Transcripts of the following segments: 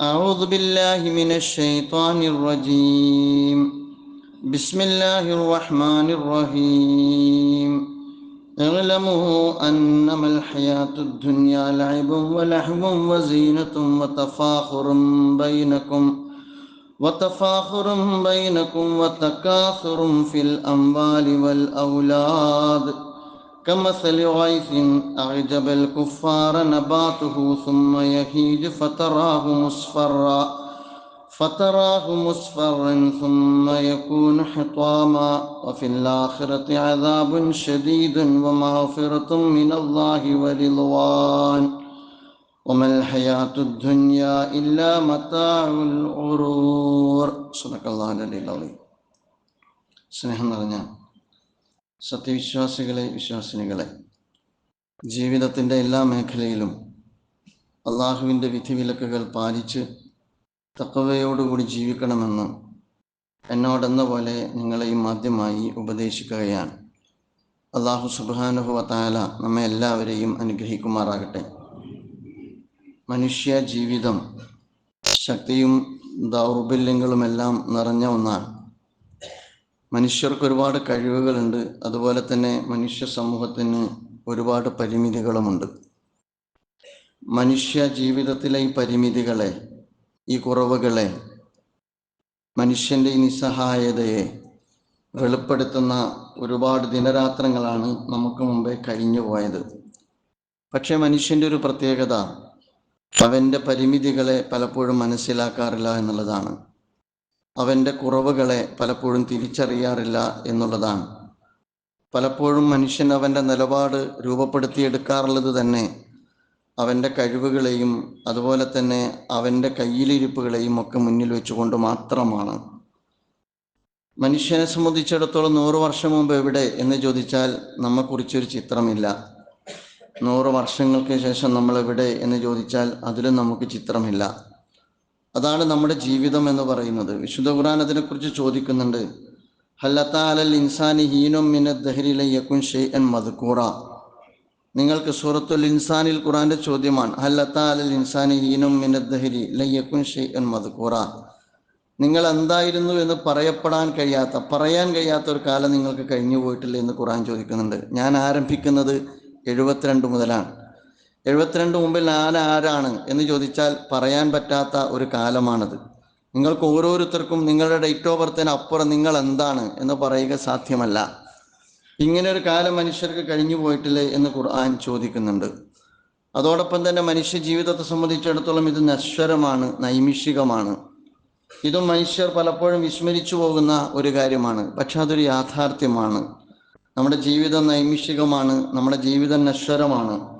أعوذ بالله من الشيطان الرجيم. بسم الله الرحمن الرحيم. اعلموا أنما الحياة الدنيا لعب ولحم وزينة وتفاخر بينكم وتفاخر بينكم وتكاثر في الأموال والأولاد. كمثل غيث أعجب الكفار نباته ثم يهيج فتراه مصفرا فتراه مصفرا ثم يكون حطاما وفي الآخرة عذاب شديد ومغفرة من الله ورضوان وما الحياة الدنيا إلا متاع الغرور صدق الله العلي العظيم സ്നേഹം നിറഞ്ഞ സത്യവിശ്വാസികളെ വിശ്വാസിനികളെ ജീവിതത്തിന്റെ എല്ലാ മേഖലയിലും അള്ളാഹുവിന്റെ വിധിവിലക്കുകൾ പാലിച്ച് തക്കവയോടുകൂടി ജീവിക്കണമെന്ന് എന്നോടെന്ന പോലെ നിങ്ങളെയും ആദ്യമായി ഉപദേശിക്കുകയാണ്. അള്ളാഹു സുബാനുഹുവ താല നമ്മെ എല്ലാവരെയും അനുഗ്രഹിക്കുമാറാകട്ടെ. മനുഷ്യ ജീവിതം ശക്തിയും ദൗർബല്യങ്ങളുമെല്ലാം നിറഞ്ഞ ഒന്നാണ്. മനുഷ്യർക്ക് ഒരുപാട് കഴിവുകളുണ്ട്. അതുപോലെ തന്നെ മനുഷ്യ സമൂഹത്തിന് ഒരുപാട് പരിമിതികളുമുണ്ട്. മനുഷ്യ ജീവിതത്തിലെ ഈ പരിമിതികളെ ഈ കുറവുകളെ മനുഷ്യന്റെ ഈ നിസ്സഹായതയെ വെളിപ്പെടുത്തുന്ന ഒരുപാട് ദിനരാത്രങ്ങളാണ് നമുക്ക് മുമ്പേ കഴിഞ്ഞു പോയത്. പക്ഷേ മനുഷ്യന്റെ ഒരു പ്രത്യേകത അവന്റെ പരിമിതികളെ പലപ്പോഴും മനസ്സിലാക്കാറില്ല എന്നുള്ളതാണ്. അവന്റെ കുറവുകളെ പലപ്പോഴും തിരിച്ചറിയാറില്ല എന്നുള്ളതാണ്. പലപ്പോഴും മനുഷ്യൻ അവന്റെ നിലപാട് രൂപപ്പെടുത്തിയെടുക്കാറുള്ളത് തന്നെ അവന്റെ കഴിവുകളെയും അതുപോലെ തന്നെ അവന്റെ കയ്യിലിരിപ്പുകളെയും ഒക്കെ മുന്നിൽ വെച്ചുകൊണ്ട് മാത്രമാണ്. മനുഷ്യനെ സംബന്ധിച്ചിടത്തോളം നൂറ് വർഷം മുമ്പ് എവിടെ എന്ന് ചോദിച്ചാൽ നമ്മെക്കുറിച്ചൊരു ചിത്രമില്ല. നൂറ് വർഷങ്ങൾക്ക് ശേഷം നമ്മൾ എവിടെ എന്ന് ചോദിച്ചാൽ അതിലും നമുക്ക് ചിത്രമില്ല. അതാണ് നമ്മുടെ ജീവിതം എന്ന് പറയുന്നത്. വിശുദ്ധ ഖുർആൻ അതിനെക്കുറിച്ച് ചോദിക്കുന്നുണ്ട്. ഹല്ലത്താലൽ ഇൻസാനി ഹീനം മദ്കൂറ. നിങ്ങൾക്ക് സൂറത്തുൽ ഇൻസാനിൽ ഖുറാന്റെ ചോദ്യമാണ്. ഹീനം മദ്കൂറ. നിങ്ങൾ എന്തായിരുന്നു എന്ന് പറയപ്പെടാൻ കഴിയാത്ത പറയാൻ കഴിയാത്ത ഒരു കാലം നിങ്ങൾക്ക് കഴിഞ്ഞു പോയിട്ടില്ല എന്ന് ഖുറാൻ ചോദിക്കുന്നുണ്ട്. ഞാൻ ആരംഭിക്കുന്നത് എഴുപത്തിരണ്ട് മുതലാണ്. എഴുപത്തിരണ്ട് മുമ്പിൽ ആരാരാണ് എന്ന് ചോദിച്ചാൽ പറയാൻ പറ്റാത്ത ഒരു കാലമാണത്. നിങ്ങൾക്ക് ഓരോരുത്തർക്കും നിങ്ങളുടെ ഡേറ്റ് ഓഫ് ബർത്തിന് അപ്പുറം നിങ്ങൾ എന്താണ് എന്ന് പറയുക സാധ്യമല്ല. ഇങ്ങനെ ഒരു കാലം മനുഷ്യർക്ക് കഴിഞ്ഞു പോയിട്ടില്ലേ എന്ന് ഖുർആൻ ചോദിക്കുന്നുണ്ട്. അതോടൊപ്പം തന്നെ മനുഷ്യ ജീവിതത്തെ സംബന്ധിച്ചിടത്തോളം ഇത് നശ്വരമാണ് നൈമിഷികമാണ്. ഇതും മനുഷ്യർ പലപ്പോഴും വിസ്മരിച്ചു പോകുന്ന ഒരു കാര്യമാണ് പക്ഷെ അതൊരു യാഥാർത്ഥ്യമാണ്. നമ്മുടെ ജീവിതം നൈമിഷികമാണ് നമ്മുടെ ജീവിതം നശ്വരമാണ്.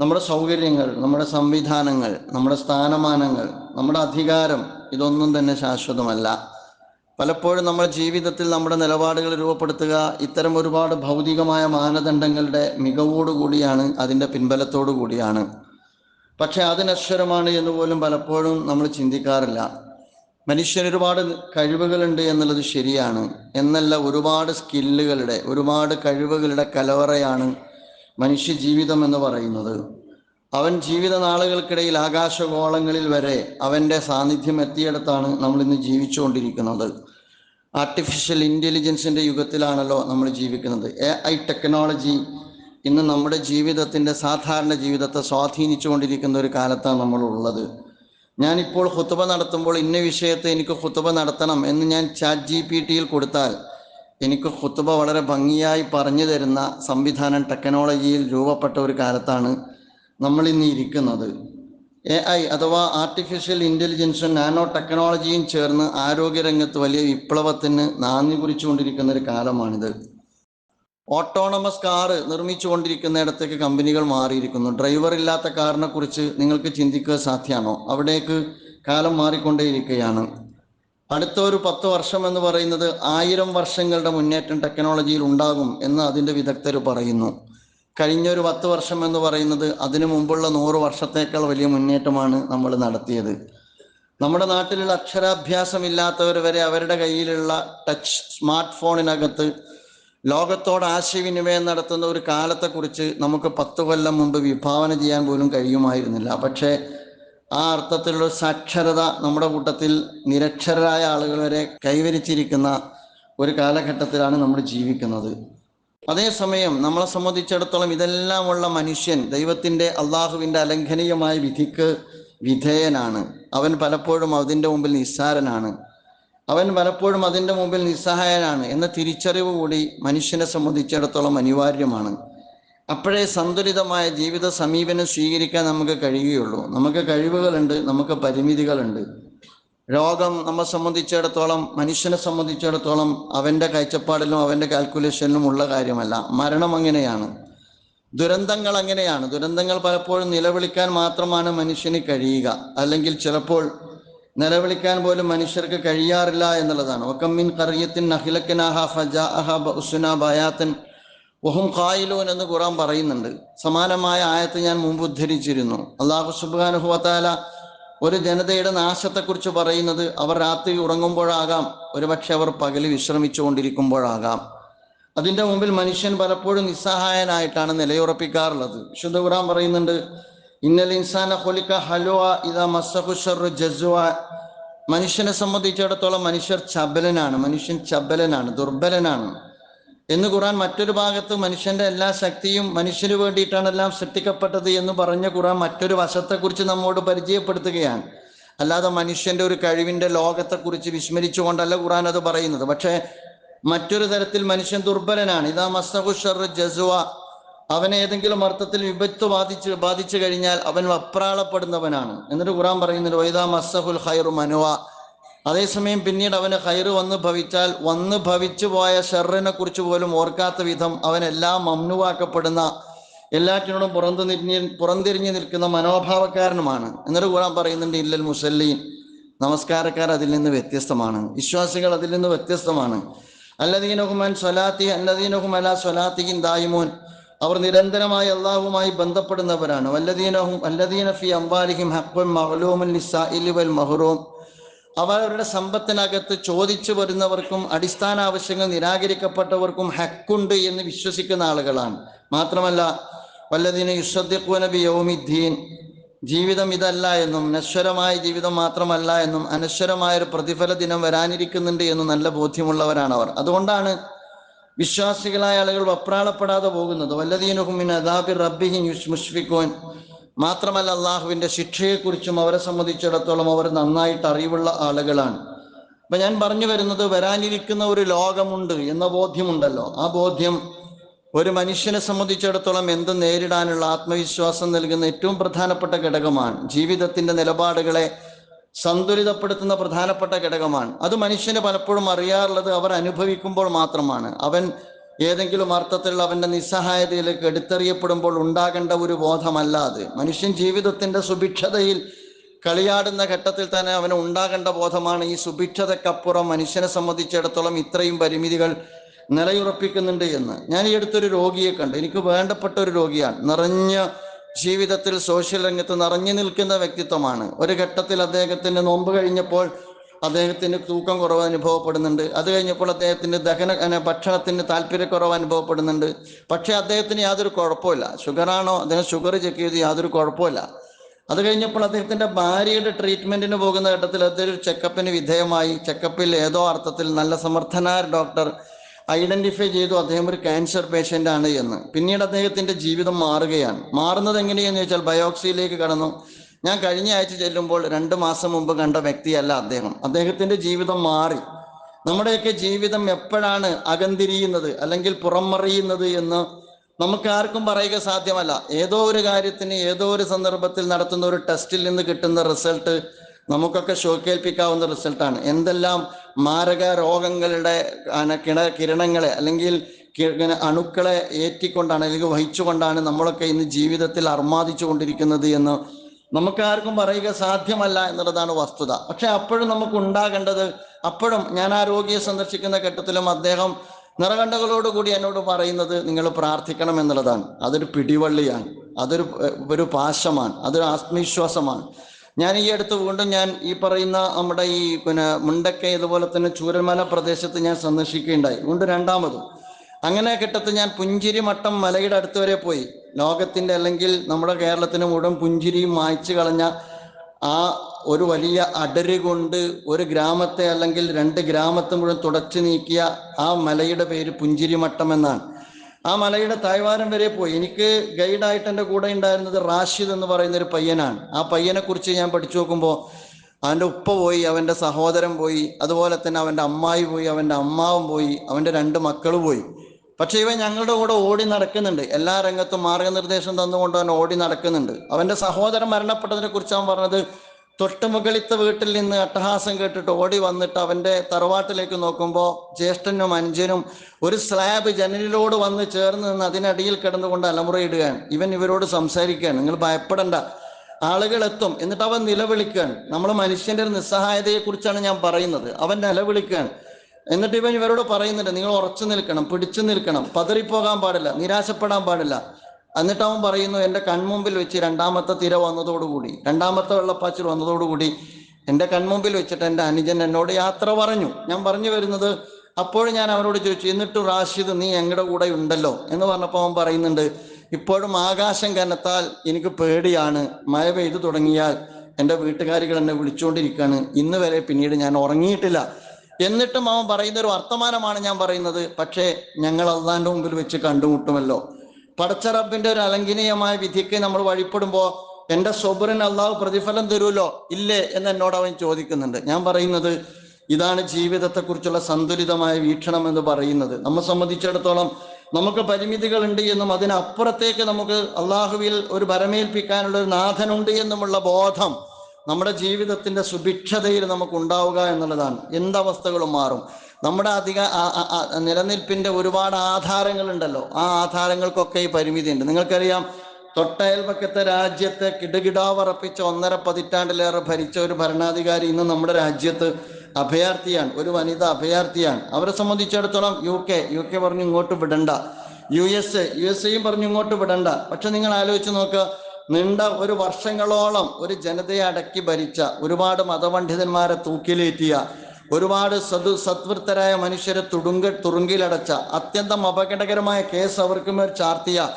നമ്മുടെ സൗകര്യങ്ങൾ നമ്മുടെ സംവിധാനങ്ങൾ നമ്മുടെ സ്ഥാനമാനങ്ങൾ നമ്മുടെ അധികാരം ഇതൊന്നും തന്നെ ശാശ്വതമല്ല. പലപ്പോഴും നമ്മുടെ ജീവിതത്തിൽ നമ്മുടെ നിലപാടുകൾ രൂപപ്പെടുത്തുക ഇത്തരം ഒരുപാട് ഭൗതികമായ മാനദണ്ഡങ്ങളുടെ മികവോടുകൂടിയാണ് അതിന്റെ പിൻബലത്തോടു കൂടിയാണ്. പക്ഷെ അതിനശ്വരമാണ് എന്ന് പോലും പലപ്പോഴും നമ്മൾ ചിന്തിക്കാറില്ല. മനുഷ്യന് ഒരുപാട് കഴിവുകളുണ്ട് എന്നുള്ളത് ശരിയാണ്. എന്നല്ല ഒരുപാട് സ്കില്ലുകളുടെ ഒരുപാട് കഴിവുകളുടെ കലവറയാണ് മനുഷ്യ ജീവിതം എന്ന് പറയുന്നത്. അവൻ ജീവിത നാളുകൾക്കിടയിൽ ആകാശഗോളങ്ങളിൽ വരെ അവന്റെ സാന്നിധ്യം എത്തിയിടത്താണ് നമ്മൾ ഇന്ന് ജീവിച്ചുകൊണ്ടിരിക്കുന്നത്. ആർട്ടിഫിഷ്യൽ ഇന്റലിജൻസിന്റെ യുഗത്തിലാണല്ലോ നമ്മൾ ജീവിക്കുന്നത്. എ ഐ ടെക്നോളജി ഇന്ന് നമ്മുടെ ജീവിതത്തിന്റെ സാധാരണ ജീവിതത്തെ സ്വാധീനിച്ചുകൊണ്ടിരിക്കുന്ന ഒരു കാലത്താണ് നമ്മളുള്ളത്. ഞാനിപ്പോൾ ഹുത്തുബ നടത്തുമ്പോൾ ഇന്ന വിഷയത്തെ എനിക്ക് ഹുത്തുബ നടത്തണം എന്ന് ഞാൻ ചാറ്റ് ജി പി ടിയിൽ കൊടുത്താൽ എനിക്ക് ഹുത്തുബ വളരെ ഭംഗിയായി പറഞ്ഞു തരുന്ന സംവിധാനം ടെക്നോളജിയിൽ രൂപപ്പെട്ട ഒരു കാലത്താണ് നമ്മൾ ഇന്ന് ഇരിക്കുന്നത്. എ ഐ അഥവാ ആർട്ടിഫിഷ്യൽ ഇന്റലിജൻസും നാനോ ടെക്നോളജിയും ചേർന്ന് ആരോഗ്യരംഗത്ത് വലിയ വിപ്ലവത്തിന് നാന്ദി കുറിച്ചുകൊണ്ടിരിക്കുന്ന ഒരു കാലമാണിത്. ഓട്ടോണമസ് കാറ് നിർമ്മിച്ചുകൊണ്ടിരിക്കുന്നിടത്തേക്ക് കമ്പനികൾ മാറിയിരിക്കുന്നു. ഡ്രൈവർ ഇല്ലാത്ത കാറിനെ കുറിച്ച് നിങ്ങൾക്ക് ചിന്തിക്കുക സാധ്യമാണോ? അവിടേക്ക് കാലം മാറിക്കൊണ്ടേയിരിക്കുകയാണ്. അടുത്ത ഒരു പത്ത് വർഷം എന്ന് പറയുന്നത് ആയിരം വർഷങ്ങളുടെ മുന്നേറ്റം ടെക്നോളജിയിൽ ഉണ്ടാകും എന്ന് അതിന്റെ വിദഗ്ധർ പറയുന്നു. കഴിഞ്ഞ ഒരു പത്ത് വർഷം എന്ന് പറയുന്നത് അതിനു മുമ്പുള്ള നൂറ് വർഷത്തേക്കാൾ വലിയ മുന്നേറ്റമാണ് നമ്മൾ നടത്തിയത്. നമ്മുടെ നാട്ടിലുള്ള അക്ഷരാഭ്യാസം ഇല്ലാത്തവർ വരെ അവരുടെ കയ്യിലുള്ള ടച്ച് സ്മാർട്ട് ഫോണിനകത്ത് ലോകത്തോട് ആശയവിനിമയം നടത്തുന്ന ഒരു കാലത്തെക്കുറിച്ച് നമുക്ക് പത്ത് കൊല്ലം മുമ്പ് വിഭാവന ചെയ്യാൻ പോലും കഴിയുമായിരുന്നില്ല. പക്ഷേ ആ അർത്ഥത്തിലുള്ള സാക്ഷരത നമ്മുടെ കൂട്ടത്തിൽ നിരക്ഷരരായ ആളുകൾ വരെ കൈവരിച്ചിരിക്കുന്ന ഒരു കാലഘട്ടത്തിലാണ് നമ്മൾ ജീവിക്കുന്നത്. അതേസമയം നമ്മളെ സംബന്ധിച്ചിടത്തോളം ഇതെല്ലാമുള്ള മനുഷ്യൻ ദൈവത്തിന്റെ അള്ളാഹുവിന്റെ അലംഘനീയമായ വിധിക്ക് വിധേയനാണ്. അവൻ പലപ്പോഴും അതിന്റെ മുമ്പിൽ നിസ്സാരനാണ്. അവൻ പലപ്പോഴും അതിന്റെ മുമ്പിൽ നിസ്സഹായനാണ് എന്ന തിരിച്ചറിവ് കൂടി മനുഷ്യനെ സംബന്ധിച്ചിടത്തോളം അനിവാര്യമാണ്. അപ്പോഴേ സന്തുലിതമായ ജീവിത സമീപനം സ്വീകരിക്കാൻ നമുക്ക് കഴിയുകയുള്ളൂ. നമുക്ക് കഴിവുകളുണ്ട് നമുക്ക് പരിമിതികളുണ്ട്. രോഗം നമ്മെ സംബന്ധിച്ചിടത്തോളം മനുഷ്യനെ സംബന്ധിച്ചിടത്തോളം അവന്റെ കാഴ്ചപ്പാടിലും അവന്റെ കാൽക്കുലേഷനിലും ഉള്ള കാര്യമല്ല. മരണം അങ്ങനെയാണ്. ദുരന്തങ്ങൾ അങ്ങനെയാണ്. ദുരന്തങ്ങൾ പലപ്പോഴും നിലവിളിക്കാൻ മാത്രമാണ് മനുഷ്യന് കഴിയുക. അല്ലെങ്കിൽ ചിലപ്പോൾ നിലവിളിക്കാൻ പോലും മനുഷ്യർക്ക് കഴിയാറില്ല എന്നുള്ളതാണ്. ഒക്കമ്മിൻ കറിയത്തിൻ നഹിലക്കനാഹ ബഉസുന ബയാത്തൻ വഹും ഖായിലൂൻ എന്ന് ഖുറാൻ പറയുന്നുണ്ട്. സമാനമായ ആയത്ത് ഞാൻ മുമ്പ് ഉദ്ധരിച്ചിരുന്നു. അള്ളാഹു സുബാനുഹുവത്താല ഒരു ജനതയുടെ നാശത്തെക്കുറിച്ച് പറയുന്നത് അവർ രാത്രി ഉറങ്ങുമ്പോഴാകാം ഒരുപക്ഷെ അവർ പകൽ വിശ്രമിച്ചുകൊണ്ടിരിക്കുമ്പോഴാകാം. അതിന്റെ മുമ്പിൽ മനുഷ്യൻ പലപ്പോഴും നിസ്സഹായനായിട്ടാണ് നിലയുറപ്പിക്കാറുള്ളത്. വിശുദ്ധ ഖുറാൻ പറയുന്നുണ്ട് ഇന്നൽ ഇൻസാന ഹൊലിക്ക ഹലുവ ഇതാ മസഹുഷർ ജസുവ. മനുഷ്യനെ സംബന്ധിച്ചിടത്തോളം മനുഷ്യർ ചബലനാണ് മനുഷ്യൻ ചബലനാണ് ദുർബലനാണ്. എന്ന് ഖുറാൻ മറ്റൊരു ഭാഗത്ത് മനുഷ്യന്റെ എല്ലാ ശക്തിയും മനുഷ്യന് വേണ്ടിയിട്ടാണ് എല്ലാം സൃഷ്ടിക്കപ്പെട്ടത് എന്ന് പറഞ്ഞ ഖുറാൻ മറ്റൊരു വശത്തെക്കുറിച്ച് നമ്മോട് പരിചയപ്പെടുത്തുകയാണ്. അല്ലാതെ മനുഷ്യന്റെ ഒരു കഴിവിന്റെ ലോകത്തെക്കുറിച്ച് വിസ്മരിച്ചുകൊണ്ടല്ല ഖുറാൻ അത് പറയുന്നത്. പക്ഷേ മറ്റൊരു തരത്തിൽ മനുഷ്യൻ ദുർബലനാണ്. ഇതാ മസ്തഖുഷർ ജസുവ. അവനെ ഏതെങ്കിലും അർത്ഥത്തിൽ വിപത്ത് ബാധിച്ച് ബാധിച്ചു കഴിഞ്ഞാൽ അവൻ വപ്രാളപ്പെടുന്നവനാണ്. എന്നിട്ട് ഖുറാൻ പറയുന്നത് വൈദാ മസ്സഹുൽ ഹൈറു മനുവ. അതേസമയം പിന്നീട് അവന് ഹൈറ് വന്ന് ഭവിച്ചാൽ വന്ന് ഭവിച്ചു പോയ ഷെറിനെ കുറിച്ച് പോലും ഓർക്കാത്ത വിധം അവൻ എല്ലാം മമ്നുവാക്കപ്പെടുന്ന എല്ലാറ്റിനോടും പുറന്തു തിരിഞ്ഞ് പുറംതിരിഞ്ഞു നിൽക്കുന്ന മനോഭാവക്കാരനുമാണ്. എന്നിട്ട് കൂടാൻ പറയുന്നുണ്ട് ഇല്ലൽ മുസല്ലീൻ. നമസ്കാരക്കാർ അതിൽ നിന്ന് വ്യത്യസ്തമാണ്. വിശ്വാസികൾ അതിൽ നിന്ന് വ്യത്യസ്തമാണ്. അല്ലദീനഹുമൻ സ്വലാത്തി അല്ലദീനഹുമല അല സ്വലാത്തിഹിൻ ദായിമോൻ. അവർ നിരന്തരമായി അള്ളാഹുമായി ബന്ധപ്പെടുന്നവരാണ്. വല്ലദീനഹും അല്ലദീന ഫി അംബാലിഹിം ഹക്കുൻ മഹ്ലൂമുൻ ലിസ്സാഇലി വൽ മഹ്റൂം. അവരുടെ സമ്പത്തിനകത്ത് ചോദിച്ചു വരുന്നവർക്കും അടിസ്ഥാന ആവശ്യങ്ങൾ നിരാകരിക്കപ്പെട്ടവർക്കും ഹക്കുണ്ട് എന്ന് വിശ്വസിക്കുന്ന ആളുകളാണ്. മാത്രമല്ല വല്ലതിനെ യുസദ്ദിഖുനബി യൗമിദ്ദീൻ ജീവിതം ഇതല്ല എന്നും നശ്വരമായ ജീവിതം മാത്രമല്ല എന്നും അനശ്വരമായ ഒരു പ്രതിഫല ദിനം വരാനിരിക്കുന്നുണ്ട് എന്ന് നല്ല ബോധ്യമുള്ളവരാണ് അവർ. അതുകൊണ്ടാണ് വിശ്വാസികളായ ആളുകൾ വപ്രാളപ്പെടാതെ പോകുന്നത്. വല്ലതീനുഹുമിൻ അദാബി റബ്ബിഹിൻ മുഷ്ഫിഖോൻ മാത്രമല്ല അള്ളാഹുവിന്റെ ശിക്ഷയെക്കുറിച്ചും അവരെ സംബന്ധിച്ചിടത്തോളം അവർ നന്നായിട്ട് അറിവുള്ള ആളുകളാണ്. അപ്പൊ ഞാൻ പറഞ്ഞു വരുന്നത് വരാനിരിക്കുന്ന ഒരു ലോകമുണ്ട് എന്ന ബോധ്യമുണ്ടല്ലോ. ആ ബോധ്യം ഒരു മനുഷ്യനെ സംബന്ധിച്ചിടത്തോളം എന്ത് നേരിടാനുള്ള ആത്മവിശ്വാസം നൽകുന്ന ഏറ്റവും പ്രധാനപ്പെട്ട ഘടകമാണ്. ജീവിതത്തിന്റെ നിലപാടുകളെ സന്തുലിതപ്പെടുത്തുന്ന പ്രധാനപ്പെട്ട ഘടകമാണ്. അത് മനുഷ്യന് പലപ്പോഴും അറിയാറുള്ളത് അവർ അനുഭവിക്കുമ്പോൾ മാത്രമാണ്. അവൻ ഏതെങ്കിലും അർത്ഥത്തിൽ അവന്റെ നിസ്സഹായതയിലേക്ക് എടുത്തെറിയപ്പെടുമ്പോൾ ഉണ്ടാകേണ്ട ഒരു ബോധമല്ലാതെ മനുഷ്യൻ ജീവിതത്തിന്റെ സുഭിക്ഷതയിൽ കളിയാടുന്ന ഘട്ടത്തിൽ തന്നെ അവന് ഉണ്ടാകേണ്ട ബോധമാണ് ഈ സുഭിക്ഷതക്കപ്പുറം മനുഷ്യനെ സംബന്ധിച്ചിടത്തോളം ഇത്രയും പരിമിതികൾ നിലയുറപ്പിക്കുന്നുണ്ട് എന്ന്. ഞാൻ ഈ അടുത്തൊരു രോഗിയെ കണ്ടു. എനിക്ക് വേണ്ടപ്പെട്ട ഒരു രോഗിയാണ്. നിറഞ്ഞ ജീവിതത്തിൽ സോഷ്യൽ രംഗത്ത് നിറഞ്ഞു നിൽക്കുന്ന വ്യക്തിത്വമാണ്. ഒരു ഘട്ടത്തിൽ അദ്ദേഹത്തിന്റെ നോമ്പ് കഴിഞ്ഞപ്പോൾ അദ്ദേഹത്തിന് തൂക്കം കുറവ് അനുഭവപ്പെടുന്നുണ്ട്. അത് കഴിഞ്ഞപ്പോൾ അദ്ദേഹത്തിന് ദഹന ഭക്ഷണത്തിന് താല്പര്യക്കുറവ് അനുഭവപ്പെടുന്നുണ്ട്. പക്ഷേ അദ്ദേഹത്തിന് യാതൊരു കുഴപ്പമില്ല ഷുഗറാണോ? അദ്ദേഹം ഷുഗർ ചെക്ക് ചെയ്ത് യാതൊരു കുഴപ്പമില്ല അത് കഴിഞ്ഞപ്പോൾ അദ്ദേഹത്തിന്റെ ഭാര്യയുടെ ട്രീറ്റ്മെന്റിന് പോകുന്ന ഘട്ടത്തിൽ അദ്ദേഹം ഒരു ചെക്കപ്പിന് വിധേയമായി. ചെക്കപ്പിൽ ഏതോ അർത്ഥത്തിൽ നല്ല സമർത്ഥനായ ഡോക്ടർ ഐഡന്റിഫൈ ചെയ്തു അദ്ദേഹം ഒരു ക്യാൻസർ പേഷ്യന്റ് ആണ് എന്ന്. പിന്നീട് അദ്ദേഹത്തിന്റെ ജീവിതം മാറുകയാണ്. മാറുന്നത് എങ്ങനെയെന്ന് ചോദിച്ചാൽ ബയോക്സിയിലേക്ക് കടന്നു. ഞാൻ കഴിഞ്ഞ ആഴ്ച ചെല്ലുമ്പോൾ രണ്ട് മാസം മുമ്പ് കണ്ട വ്യക്തിയല്ല അദ്ദേഹം. അദ്ദേഹത്തിന്റെ ജീവിതം മാറി. നമ്മുടെയൊക്കെ ജീവിതം എപ്പോഴാണ് അകന്തിരിയുന്നത് അല്ലെങ്കിൽ പുറമറിയുന്നത് എന്ന് നമുക്ക് ആർക്കും പറയുക സാധ്യമല്ല. ഏതോ ഒരു കാര്യത്തിന് ഏതോ ഒരു സന്ദർഭത്തിൽ നടത്തുന്ന ഒരു ടെസ്റ്റിൽ നിന്ന് കിട്ടുന്ന റിസൾട്ട് നമുക്കൊക്കെ ഷോക്കേൽപ്പിക്കാവുന്ന റിസൾട്ടാണ്. എന്തെല്ലാം മാരക രോഗങ്ങളുടെ കിണ കിരണങ്ങളെ അല്ലെങ്കിൽ അണുക്കളെ ഏറ്റിക്കൊണ്ടാണ് അല്ലെങ്കിൽ വഹിച്ചുകൊണ്ടാണ് നമ്മളൊക്കെ ഇന്ന് ജീവിതത്തിൽ അർമാദിച്ചു കൊണ്ടിരിക്കുന്നത് എന്ന് നമുക്കാർക്കും പറയുക സാധ്യമല്ല എന്നുള്ളതാണ് വസ്തുത. പക്ഷെ അപ്പോഴും നമുക്ക് ഉണ്ടാകേണ്ടത് അപ്പോഴും ഞാൻ ആ രോഗിയെ സന്ദർശിക്കുന്ന ഘട്ടത്തിലും അദ്ദേഹം നിറകണ്ടകളോടുകൂടി എന്നോട് പറയുന്നത് നിങ്ങൾ പ്രാർത്ഥിക്കണം എന്നുള്ളതാണ്. അതൊരു പിടിവള്ളിയാണ്. അതൊരു ഒരു പാശമാണ്. അതൊരു ആത്മവിശ്വാസമാണ്. ഞാൻ ഈ അടുത്ത് വീണ്ടും ഞാൻ ഈ പറയുന്ന നമ്മുടെ ഈ പിന്നെ മുണ്ടക്കൈ ഇതുപോലെ തന്നെ ചൂരൽമല പ്രദേശത്ത് ഞാൻ സന്ദർശിക്കുകയുണ്ടായി. വീണ്ടും രണ്ടാമതും. അങ്ങനെ ഘട്ടത്തിൽ ഞാൻ പുഞ്ചിരി മട്ടം മലയുടെ അടുത്ത് വരെ പോയി. ലോകത്തിന്റെ അല്ലെങ്കിൽ നമ്മുടെ കേരളത്തിന് മുഴുവൻ പുഞ്ചിരിയും മായ്ച്ചു കളഞ്ഞ ആ ഒരു വലിയ അടര് കൊണ്ട് ഒരു ഗ്രാമത്തെ അല്ലെങ്കിൽ രണ്ട് ഗ്രാമത്തെ മുഴുവൻ തുടച്ചു നീക്കിയ ആ മലയുടെ പേര് പുഞ്ചിരിമട്ടം എന്നാണ്. ആ മലയുടെ തായ്വാരം വരെ പോയി. എനിക്ക് ഗൈഡായിട്ട് എന്റെ കൂടെ ഉണ്ടായിരുന്നത് റാഷിദ് എന്ന് പറയുന്ന ഒരു പയ്യനാണ്. ആ പയ്യനെ കുറിച്ച് ഞാൻ പഠിച്ചു നോക്കുമ്പോൾ അവന്റെ ഉപ്പ പോയി അവന്റെ സഹോദരൻ പോയി അതുപോലെ തന്നെ അവന്റെ അമ്മായി പോയി അവന്റെ അമ്മാവും പോയി അവന്റെ രണ്ട് മക്കൾ പോയി. പക്ഷെ ഇവൻ ഞങ്ങളുടെ കൂടെ ഓടി നടക്കുന്നുണ്ട്. എല്ലാ രംഗത്തും മാർഗനിർദ്ദേശം തന്നുകൊണ്ട് അവൻ ഓടി നടക്കുന്നുണ്ട്. അവന്റെ സഹോദരൻ മരണപ്പെട്ടതിനെ കുറിച്ച് അവൻ പറഞ്ഞത് തൊട്ടുമുകളിത്തെ വീട്ടിൽ നിന്ന് അട്ടഹാസം കേട്ടിട്ട് ഓടി വന്നിട്ട് അവന്റെ തറവാട്ടിലേക്ക് നോക്കുമ്പോൾ ജ്യേഷ്ഠനും അനുജനും ഒരു സ്ലാബ് ജനലിലോട് വന്ന് ചേർന്ന് നിന്ന് അതിനടിയിൽ കിടന്നുകൊണ്ട് അലമുറയിടുകയാണ്. ഇവൻ ഇവരോട് സംസാരിക്കുകയാണ്. നിങ്ങൾ ഭയപ്പെടണ്ട. ആളുകൾ എത്തും. എന്നിട്ട് അവൻ നിലവിളിക്കുകയാണ്. നമ്മൾ മനുഷ്യന്റെ ഒരു നിസ്സഹായതയെ കുറിച്ചാണ് ഞാൻ പറയുന്നത്. അവൻ നിലവിളിക്കുകയാണ്. എന്നിട്ട് ഇവൻ ഇവരോട് പറയുന്നുണ്ട് നിങ്ങൾ ഉറച്ചു നിൽക്കണം പിടിച്ചു നിൽക്കണം പതറിപ്പോകാൻ പാടില്ല നിരാശപ്പെടാൻ പാടില്ല. എന്നിട്ട് അവൻ പറയുന്നു എന്റെ കൺമുമ്പിൽ വെച്ച് രണ്ടാമത്തെ തിര വന്നതോടുകൂടി രണ്ടാമത്തെ വെള്ളപ്പാച്ചിൽ വന്നതോടുകൂടി എന്റെ കൺമുമ്പിൽ വെച്ചിട്ട് എന്റെ അനുജൻ എന്നോട് യാത്ര പറഞ്ഞു. ഞാൻ പറഞ്ഞു വരുന്നത് അപ്പോഴും ഞാൻ അവരോട് ചോദിച്ചു എന്നിട്ട് റാഷിദ് നീ ഞങ്ങളുടെ കൂടെ ഉണ്ടല്ലോ? എന്ന് പറഞ്ഞപ്പോൾ അവൻ പറയുന്നുണ്ട് ഇപ്പോഴും ആകാശം കനത്താൽ എനിക്ക് പേടിയാണ് മഴ പെയ്തു തുടങ്ങിയാൽ എന്റെ വീട്ടുകാരികൾ എന്നെ വിളിച്ചുകൊണ്ടിരിക്കുകയാണ് ഇന്ന് വരെ പിന്നീട് ഞാൻ ഉറങ്ങിയിട്ടില്ല. എന്നിട്ടും അവൻ പറയുന്ന ഒരു വർത്തമാനമാണ് ഞാൻ പറയുന്നത്. പക്ഷേ ഞങ്ങൾ അള്ളാന്റെ മുമ്പിൽ വെച്ച് കണ്ടുമുട്ടുമല്ലോ. പടച്ച റബ്ബിന്റെ ഒരു അലംഘനീയമായ വിധിക്ക് നമ്മൾ വഴിപ്പെടുമ്പോൾ എന്റെ സ്വബറിന് അള്ളാഹു പ്രതിഫലം തരുമല്ലോ? ഇല്ലേ എന്ന് എന്നോട് അവൻ ചോദിക്കുന്നുണ്ട്. ഞാൻ പറയുന്നത് ഇതാണ് ജീവിതത്തെക്കുറിച്ചുള്ള സന്തുലിതമായ വീക്ഷണം എന്ന് പറയുന്നത്. നമ്മെ സംബന്ധിച്ചിടത്തോളം നമുക്ക് പരിമിതികളുണ്ട് എന്നും അതിനപ്പുറത്തേക്ക് നമുക്ക് അള്ളാഹുവിൽ ഒരു ഭരമേൽപ്പിക്കാനുള്ള ഒരു നാഥനുണ്ട് എന്നുമുള്ള ബോധം നമ്മുടെ ജീവിതത്തിന്റെ സുഭിക്ഷതയിൽ നമുക്ക് ഉണ്ടാവുക എന്നുള്ളതാണ്. എന്തവസ്ഥകളും മാറും. നമ്മുടെ അധിക നിലനിൽപ്പിന്റെ ഒരുപാട് ആധാരങ്ങൾ ഉണ്ടല്ലോ ആ ആധാരങ്ങൾക്കൊക്കെ ഈ പരിമിതിയുണ്ട്. നിങ്ങൾക്കറിയാം തൊട്ടയൽപക്കത്തെ രാജ്യത്തെ കിടുകിടാവറപ്പിച്ച ഒന്നര പതിറ്റാണ്ടിലേറെ ഭരിച്ച ഒരു ഭരണാധികാരി ഇന്ന് നമ്മുടെ രാജ്യത്ത് അഭയാർത്ഥിയാണ്. ഒരു വനിത അഭയാർത്ഥിയാണ്. അവരെ സംബന്ധിച്ചിടത്തോളം യു കെ യു കെ പറഞ്ഞു ഇങ്ങോട്ട് വിടണ്ട. യു എസ് യു എസ് എയും പറഞ്ഞു ഇങ്ങോട്ട് വിടണ്ട. പക്ഷെ നിങ്ങൾ ആലോചിച്ച് നോക്കുക നീണ്ട ഒരു വർഷങ്ങളോളം ഒരു ജനതയെ അടക്കി ഭരിച്ച ഒരുപാട് മതപണ്ഡിതന്മാരെ തൂക്കിലേറ്റിയ ഒരുപാട് സതു സത്വൃത്തരായ മനുഷ്യരെ തുടുങ്ക തുറുങ്കിലടച്ച അത്യന്തം അപകടകരമായ കേസ് അവർക്ക് മേൽ ചാർത്തിയ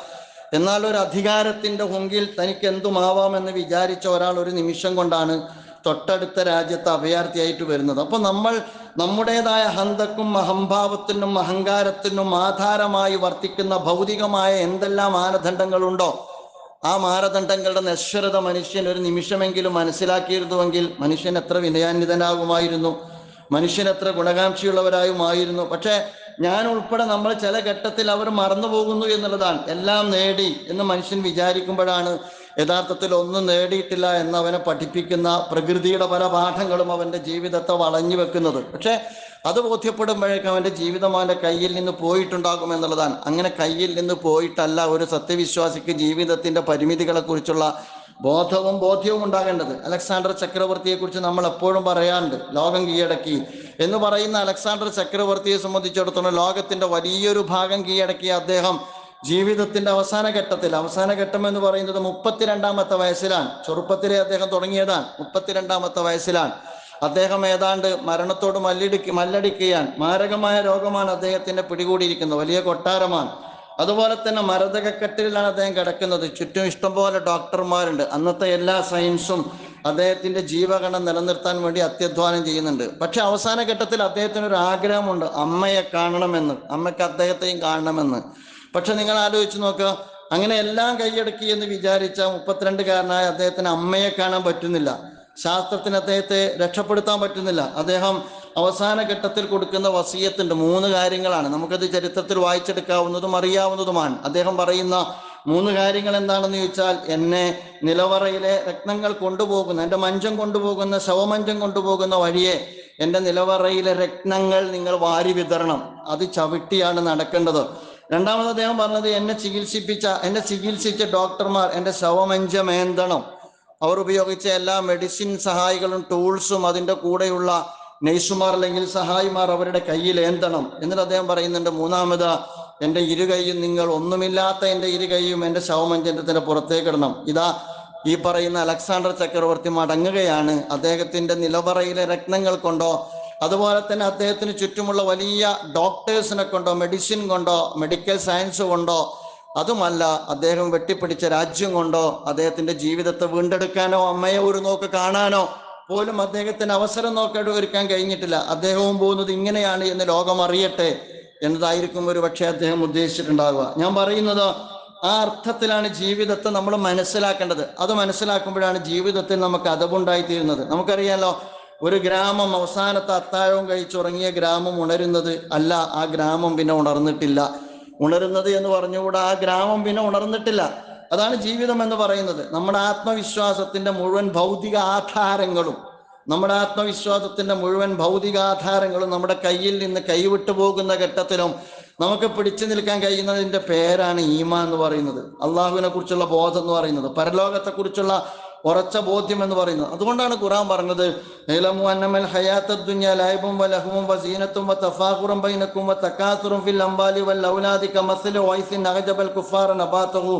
എന്നാൽ ഒരു അധികാരത്തിന്റെ ഹുങ്കിൽ തനിക്ക് എന്തുമാവാമെന്ന് വിചാരിച്ച ഒരാൾ ഒരു നിമിഷം കൊണ്ടാണ് തൊട്ടടുത്ത രാജ്യത്ത് അഭയാർത്ഥിയായിട്ട് വരുന്നത്. അപ്പൊ നമ്മൾ നമ്മുടേതായ ഹന്തക്കും അഹംഭാവത്തിനും അഹങ്കാരത്തിനും ആധാരമായി വർത്തിക്കുന്ന ഭൗതികമായ എന്തെല്ലാം മാനദണ്ഡങ്ങളുണ്ടോ ആ മാനദണ്ഡങ്ങളുടെ നശ്വരത മനുഷ്യൻ ഒരു നിമിഷമെങ്കിലും മനസ്സിലാക്കിയിരുന്നുവെങ്കിൽ മനുഷ്യൻ എത്ര വിനയാന്വിതനാകുമായിരുന്നു. മനുഷ്യൻ എത്ര ഗുണകാംക്ഷിയുള്ളവരായുമായിരുന്നു. പക്ഷേ ഞാൻ ഉൾപ്പെടെ നമ്മൾ ചില ഘട്ടത്തിൽ അവർ മറന്നു പോകുന്നു എന്നുള്ളതാണ്. എല്ലാം നേടി എന്ന് മനുഷ്യൻ വിചാരിക്കുമ്പോഴാണ് യഥാർത്ഥത്തിൽ ഒന്നും നേടിയിട്ടില്ല എന്ന് അവനെ പഠിപ്പിക്കുന്ന പ്രകൃതിയുടെ പല പാഠങ്ങളും അവന്റെ ജീവിതത്തെ വളഞ്ഞു വെക്കുന്നത്. പക്ഷെ അത് ബോധ്യപ്പെടുമ്പോഴേക്കും അവന്റെ ജീവിതം അവന്റെ കയ്യിൽ നിന്ന് പോയിട്ടുണ്ടാകും എന്നുള്ളതാണ്. അങ്ങനെ കയ്യിൽ നിന്ന് പോയിട്ടല്ല ഒരു സത്യവിശ്വാസിക്ക് ജീവിതത്തിന്റെ പരിമിതികളെ കുറിച്ചുള്ള ബോധവും ബോധ്യവും ഉണ്ടാകേണ്ടത്. അലക്സാണ്ടർ ചക്രവർത്തിയെ കുറിച്ച് നമ്മൾ എപ്പോഴും പറയാറുണ്ട് ലോകം കീഴടക്കി എന്ന് പറയുന്ന അലക്സാണ്ടർ ചക്രവർത്തിയെ സംബന്ധിച്ചിടത്തോളം ലോകത്തിന്റെ വലിയൊരു ഭാഗം കീഴടക്കിയ അദ്ദേഹം ജീവിതത്തിന്റെ അവസാന ഘട്ടത്തിൽ അവസാന ഘട്ടം എന്ന് പറയുന്നത് മുപ്പത്തിരണ്ടാമത്തെ വയസ്സിലാണ്. ചെറുപ്പത്തിലെ അദ്ദേഹം തുടങ്ങിയതാണ് മുപ്പത്തിരണ്ടാമത്തെ വയസ്സിലാണ്. അദ്ദേഹം ഏതാണ്ട് മരണത്തോട് മല്ലിടിക്ക് മല്ലടിക്കുകയാണ് മാരകമായ രോഗമാണ് അദ്ദേഹത്തിന്റെ പിടികൂടിയിരിക്കുന്നത്. വലിയ കൊട്ടാരമാണ്. അതുപോലെ തന്നെ മരതകക്കെട്ടിലാണ് അദ്ദേഹം കിടക്കുന്നത്. ചുറ്റും ഇഷ്ടംപോലെ ഡോക്ടർമാരുണ്ട്. അന്നത്തെ എല്ലാ സയൻസും അദ്ദേഹത്തിന്റെ ജീവഗണം നിലനിർത്താൻ വേണ്ടി അത്യധ്വാനം ചെയ്യുന്നുണ്ട്. പക്ഷെ അവസാന ഘട്ടത്തിൽ അദ്ദേഹത്തിന് ഒരു ആഗ്രഹമുണ്ട്. അമ്മയെ കാണണമെന്ന്. അമ്മയ്ക്ക് അദ്ദേഹത്തെയും കാണണമെന്ന്. പക്ഷെ നിങ്ങൾ ആലോചിച്ച് നോക്കുക. അങ്ങനെ എല്ലാം കൈയടക്കി എന്ന് വിചാരിച്ച മുപ്പത്തിരണ്ടുകാരനായ അദ്ദേഹത്തിന് അമ്മയെ കാണാൻ പറ്റുന്നില്ല. ശാസ്ത്രത്തിന് അദ്ദേഹത്തെ രക്ഷപ്പെടുത്താൻ പറ്റുന്നില്ല. അദ്ദേഹം അവസാന ഘട്ടത്തിൽ കൊടുക്കുന്ന വസീയത്തിന്റെ മൂന്ന് കാര്യങ്ങളാണ്. നമുക്കത് ചരിത്രത്തിൽ വായിച്ചെടുക്കാവുന്നതും അറിയാവുന്നതുമാണ്. അദ്ദേഹം പറയുന്ന മൂന്ന് കാര്യങ്ങൾ എന്താണെന്ന് ചോദിച്ചാൽ എന്നെ നിലവറയിലെ രക്തങ്ങൾ കൊണ്ടുപോകുന്ന എന്റെ മഞ്ചം കൊണ്ടുപോകുന്ന ശവമഞ്ചം കൊണ്ടുപോകുന്ന വഴിയെ എന്റെ നിലവറയിലെ രക്തങ്ങൾ നിങ്ങൾ വാരി വിതരണം. അത് ചവിട്ടിയാണ് നടക്കേണ്ടത്. രണ്ടാമത് അദ്ദേഹം പറഞ്ഞത് എന്നെ ചികിത്സിപ്പിച്ച എന്നെ ചികിത്സിച്ച ഡോക്ടർമാർ എന്റെ ശവമഞ്ചമേന്തണം അവർ ഉപയോഗിച്ച എല്ലാ മെഡിസിൻ സഹായികളും ടൂൾസും അതിന്റെ കൂടെയുള്ള നഴ്സുമാർ അല്ലെങ്കിൽ സഹായിമാർ അവരുടെ കയ്യിൽ ഏന്തണം. എന്നിട്ട് അദ്ദേഹം പറയുന്നുണ്ട് മൂന്നാമത് എന്റെ ഇരുകൈയും നിങ്ങൾ ഒന്നുമില്ലാത്ത എന്റെ ഇരുകൈയും എന്റെ ശവമഞ്ചനത്തിന്റെ പുറത്തേക്ക് ഇടണം. ഇതാ ഈ പറയുന്ന അലക്സാണ്ടർ ചക്രവർത്തി മടങ്ങുകയാണ്. അദ്ദേഹത്തിന്റെ നിലവറയിലെ രത്നങ്ങൾ കൊണ്ടോ അതുപോലെ തന്നെ അദ്ദേഹത്തിന് ചുറ്റുമുള്ള വലിയ ഡോക്ടേഴ്സിനെ കൊണ്ടോ മെഡിസിൻ കൊണ്ടോ മെഡിക്കൽ സയൻസ് കൊണ്ടോ അതുമല്ല അദ്ദേഹം വെട്ടിപ്പിടിച്ച രാജ്യം കൊണ്ടോ അദ്ദേഹത്തിന്റെ ജീവിതത്തെ വീണ്ടെടുക്കാനോ അമ്മയെ ഒരു നോക്ക് കാണാനോ പോലും അദ്ദേഹത്തിന് അവസരം നോക്കേണ്ട ഒരുക്കാൻ കഴിഞ്ഞിട്ടില്ല. അദ്ദേഹവും പോകുന്നത് ഇങ്ങനെയാണ് എന്ന് ലോകം അറിയട്ടെ എന്നതായിരിക്കും ഒരു പക്ഷേ അദ്ദേഹം ഉദ്ദേശിച്ചിട്ടുണ്ടാവുക. ഞാൻ പറയുന്നത് ആ അർത്ഥത്തിലാണ് ജീവിതത്തെ നമ്മൾ മനസ്സിലാക്കേണ്ടത്. അത് മനസ്സിലാക്കുമ്പോഴാണ് ജീവിതത്തിൽ നമുക്ക് അതവുണ്ടായിത്തീരുന്നത്. നമുക്കറിയാലോ ഒരു ഗ്രാമം അവസാനത്തെ അത്താഴവും കഴിച്ചുറങ്ങിയ ഗ്രാമം ഉണരുന്നത് അല്ല ആ ഗ്രാമം പിന്നെ ഉണർന്നിട്ടില്ല. ഉണരുന്നത് എന്ന് പറഞ്ഞുകൂടെ? ആ ഗ്രാമം പിന്നെ ഉണർന്നിട്ടില്ല. അതാണ് ജീവിതം എന്ന് പറയുന്നത്. നമ്മുടെ ആത്മവിശ്വാസത്തിന്റെ മുഴുവൻ ഭൗതിക ആധാരങ്ങളും നമ്മുടെ ആത്മവിശ്വാസത്തിന്റെ മുഴുവൻ ഭൗതിക ആധാരങ്ങളും നമ്മുടെ കയ്യിൽ നിന്ന് കൈവിട്ടു പോകുന്ന ഘട്ടത്തിലും നമുക്ക് പിടിച്ചു നിൽക്കാൻ കഴിയുന്നതിന്റെ പേരാണ് ഈമ എന്ന് പറയുന്നത്. അള്ളാഹുവിനെ കുറിച്ചുള്ള ബോധം എന്ന് പറയുന്നത്. പരലോകത്തെ കുറിച്ചുള്ള ഉറച്ച ബോധ്യം എന്ന് പറയുന്നത്. അതുകൊണ്ടാണ് ഖുറാൻ പറഞ്ഞത് "ഇഅ്ലമു അന്നമൽ ഹയാത്തദ് ദുനിയ ലഅബും വലഹുവും വസീനത്തും വതഫാഖുറും ബൈനക്കും വതകാസുറും ഫിൽ അംവാലി വൽ ഔലാദി കമസലി വൈസിൻ അഅജബൽ കുഫാറ നബാതഹു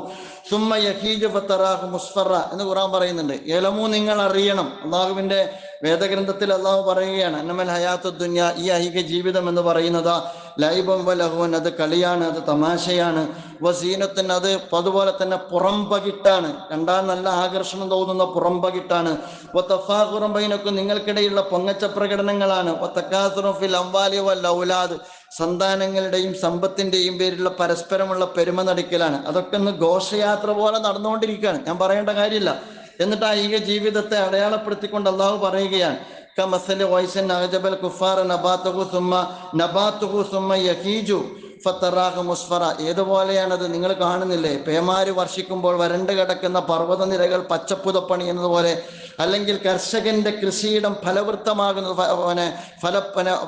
സുമ്മ യഹീജു ഫതറാഹു മുസ്ഫറ എന്ന് ഖുറാൻ പറയുന്നുണ്ട്. ഇഅ്ലമു നിങ്ങൾ അറിയണം. അള്ളാഹുവിന്റെ വേദഗ്രന്ഥത്തിൽ അള്ളാഹു പറയുകയാണ് അന്നമൽ ഹയാത്ത് ദുന്യ ഈ അഹിക ജീവിതം എന്ന് പറയുന്നത് ലൈബം വലഹുവൻ അത് കളിയാണ് അത് തമാശയാണ് വസീനത്തിന് അത് അതുപോലെ തന്നെ പുറംപകിട്ടാണ് രണ്ടാം നല്ല ആകർഷണം തോന്നുന്ന പുറംപകിട്ടാണ് ഒത്തഫാഖുറം ബൈനക്കും നിങ്ങൾക്കിടയിലുള്ള പൊങ്ങച്ച പ്രകടനങ്ങളാണ് ഒത്തക്കാസുറും ഫിൽ അംവാലി വൽ ഔലാദ് സന്താനങ്ങളുടെയും സമ്പത്തിന്റെയും പേരിലുള്ള പരസ്പരമുള്ള പെരുമ നടിക്കലാണ് അതൊക്കെ ഒന്ന് ഘോഷയാത്ര പോലെ നടന്നുകൊണ്ടിരിക്കുകയാണ്. ഞാൻ പറയേണ്ട കാര്യമില്ല. എന്നിട്ട് ആ ഈക ജീവിതത്തെ അടയാളപ്പെടുത്തിക്കൊണ്ട് അള്ളാഹു പറയുകയാണ് ഏതുപോലെയാണ് അത് കുഫാർ മുസ്ഫറ. നിങ്ങൾ കാണുന്നില്ലേ? പേമാര് വർഷിക്കുമ്പോൾ വരണ്ട് കിടക്കുന്ന പർവതനിരകൾ പച്ചപ്പുതപ്പണി എന്നതുപോലെ അല്ലെങ്കിൽ കർഷകന്റെ കൃഷിയിടം ഫലവൃത്തമാകുന്നത് ഫല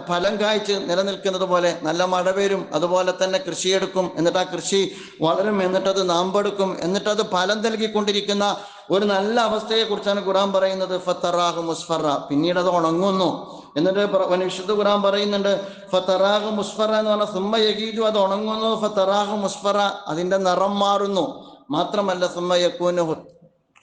ഫലം കായ്ച്ച് നിലനിൽക്കുന്നത് പോലെ നല്ല മഴ വരും അതുപോലെ തന്നെ കൃഷിയെടുക്കും എന്നിട്ട് ആ കൃഷി വളരും എന്നിട്ടത് നാമ്പെടുക്കും എന്നിട്ടത് ഫലം നൽകിക്കൊണ്ടിരിക്കുന്ന ഒരു നല്ല അവസ്ഥയെ കുറിച്ചാണ് ഖുറാൻ പറയുന്നത്. ഫത്തറാഹു മുസ്ഫറ. പിന്നീട് അത് ഉണങ്ങുന്നു. എന്നിട്ട് വിശുദ്ധ ഖുറാൻ പറയുന്നുണ്ട് ഫത്തറാഹു മുസ്ഫറ എന്ന് പറഞ്ഞാൽ സുമ്മ യഗീജു അത് ഉണങ്ങുന്നു ഫത്തറാഹു മുസ്ഫറ അതിന്റെ നിറം മാറുന്നു. മാത്രമല്ല സുമ്മ യക്കൂന്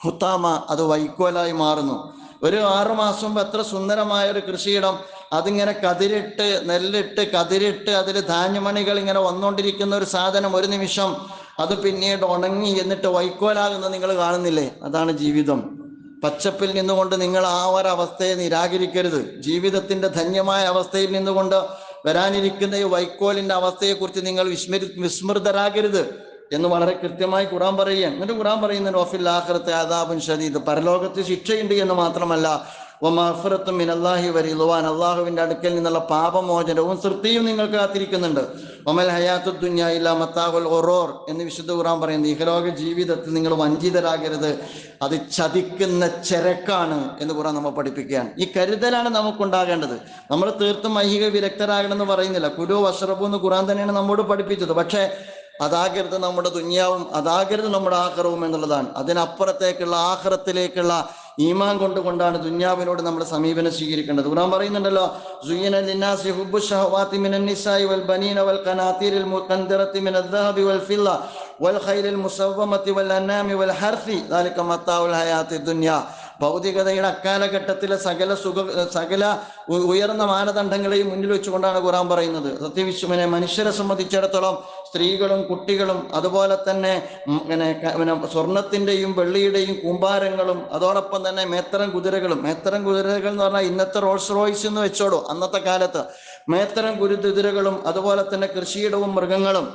ഹുത്താമ അത് വൈക്കോലായി മാറുന്നു. ഒരു ആറു മാസം മുമ്പ് എത്ര സുന്ദരമായ ഒരു കൃഷിയിടം. അതിങ്ങനെ കതിരിട്ട് നെല്ലിട്ട് കതിരിട്ട് അതിൽ ധാന്യമണികൾ ഇങ്ങനെ വന്നുകൊണ്ടിരിക്കുന്ന ഒരു സാധനം ഒരു നിമിഷം അത് പിന്നീട് ഉണങ്ങി എന്നിട്ട് വൈക്കോലാകുന്ന നിങ്ങൾ കാണുന്നില്ലേ? അതാണ് ജീവിതം. പച്ചപ്പിൽ നിന്നുകൊണ്ട് നിങ്ങൾ ആ ഒരവസ്ഥയെ നിരാകരിക്കരുത്. ജീവിതത്തിന്റെ ധന്യമായ അവസ്ഥയിൽ നിന്നുകൊണ്ട് വരാനിരിക്കുന്ന ഈ വൈക്കോലിന്റെ അവസ്ഥയെക്കുറിച്ച് നിങ്ങൾ വിസ്മരി വിസ്മൃതരാകരുത് എന്ന് വളരെ കൃത്യമായി കുറാൻ പറയുകയാണ്. എന്നിട്ട് കുറാൻ പറയുന്നുണ്ട് ഓഫിൽ ആഖിറത്തെ ആദാബുൻ ഷദീദ്. പരലോകത്ത് ശിക്ഷയുണ്ട് എന്ന് മാത്രമല്ല ഒമാഫിറത്തും മിനല്ലാഹി വരിലുവാൻ അള്ളാഹുവിന്റെ അടുക്കൽ നിന്നുള്ള പാപമോചനവും തൃപ്തിയും നിങ്ങൾക്ക് കാത്തിരിക്കുന്നുണ്ട്. ഒമൽ ഹയാത്തു ദുന്യായില്ല മത്താഹുൽ ഒറോർ എന്ന് വിശുദ്ധ ഖുറാൻ പറയുന്നത് ഇഹലോക ജീവിതത്തിൽ നിങ്ങൾ വഞ്ചിതരാകരുത്. അത് ചതിക്കുന്ന ചരക്കാണ് എന്ന് ഖുറാൻ നമ്മൾ പഠിപ്പിക്കുകയാണ്. ഈ കരുതലാണ് നമുക്കുണ്ടാകേണ്ടത്. നമ്മൾ തീർത്തും ഐഹിക വിരക്തരാകണമെന്ന് പറയുന്നില്ല. കുരു വഷറബു എന്ന് ഖുറാൻ തന്നെയാണ് നമ്മോട് പഠിപ്പിച്ചത്. പക്ഷേ അതാകരുത് നമ്മുടെ ദുന്യാവും അതാകരുത് നമ്മുടെ ആഹാരവും എന്നുള്ളതാണ്. അതിനപ്പുറത്തേക്കുള്ള ആഹാരത്തിലേക്കുള്ള ഈമാൻ കൊണ്ടുകൊണ്ടാണ് ദുന്യാവിനോട് നമ്മൾ സമീപനം സ്വീകരിക്കേണ്ടത്. ഖുർആൻ പറയുന്നുണ്ടല്ലോ സുയ്യന ലിന്നാസി ഹുബ്ബു ഷഹവാതി മിനൻ നിസായി വൽ ബനീന വൽ ഖനാതീരിൽ മുഖന്ദിറത്തി മിനൽ ദഹബി വൽ ഫില്ല വൽ ഖൈലിൽ മുസവ്വമതി വൽ അനാമി വൽ ഹർസി ദാലിക മത്താഉൽ ഹയാത്തി ദുനിയ. ഭൗതികതയുടെ അക്കാലഘട്ടത്തിലെ സകല സുഖ സകല ഉയർന്ന മാനദണ്ഡങ്ങളെയും മുന്നിൽ വെച്ചുകൊണ്ടാണ് ഖുറാൻ പറയുന്നത്. സത്യവിശ്വനെ മനുഷ്യരെ സംബന്ധിച്ചിടത്തോളം സ്ത്രീകളും കുട്ടികളും അതുപോലെ തന്നെ പിന്നെ സ്വർണത്തിന്റെയും വെള്ളിയുടെയും കൂമ്പാരങ്ങളും അതോടൊപ്പം തന്നെ മേത്തരം കുതിരകളും. മേത്തരം കുതിരകൾ എന്ന് പറഞ്ഞാൽ ഇന്നത്തെ റോൾസ് റോയ്സ് എന്ന് വെച്ചോളൂ അന്നത്തെ കാലത്ത്. മേത്തരം കുരുതിരകളും അതുപോലെ തന്നെ കൃഷിയിടവും മൃഗങ്ങളും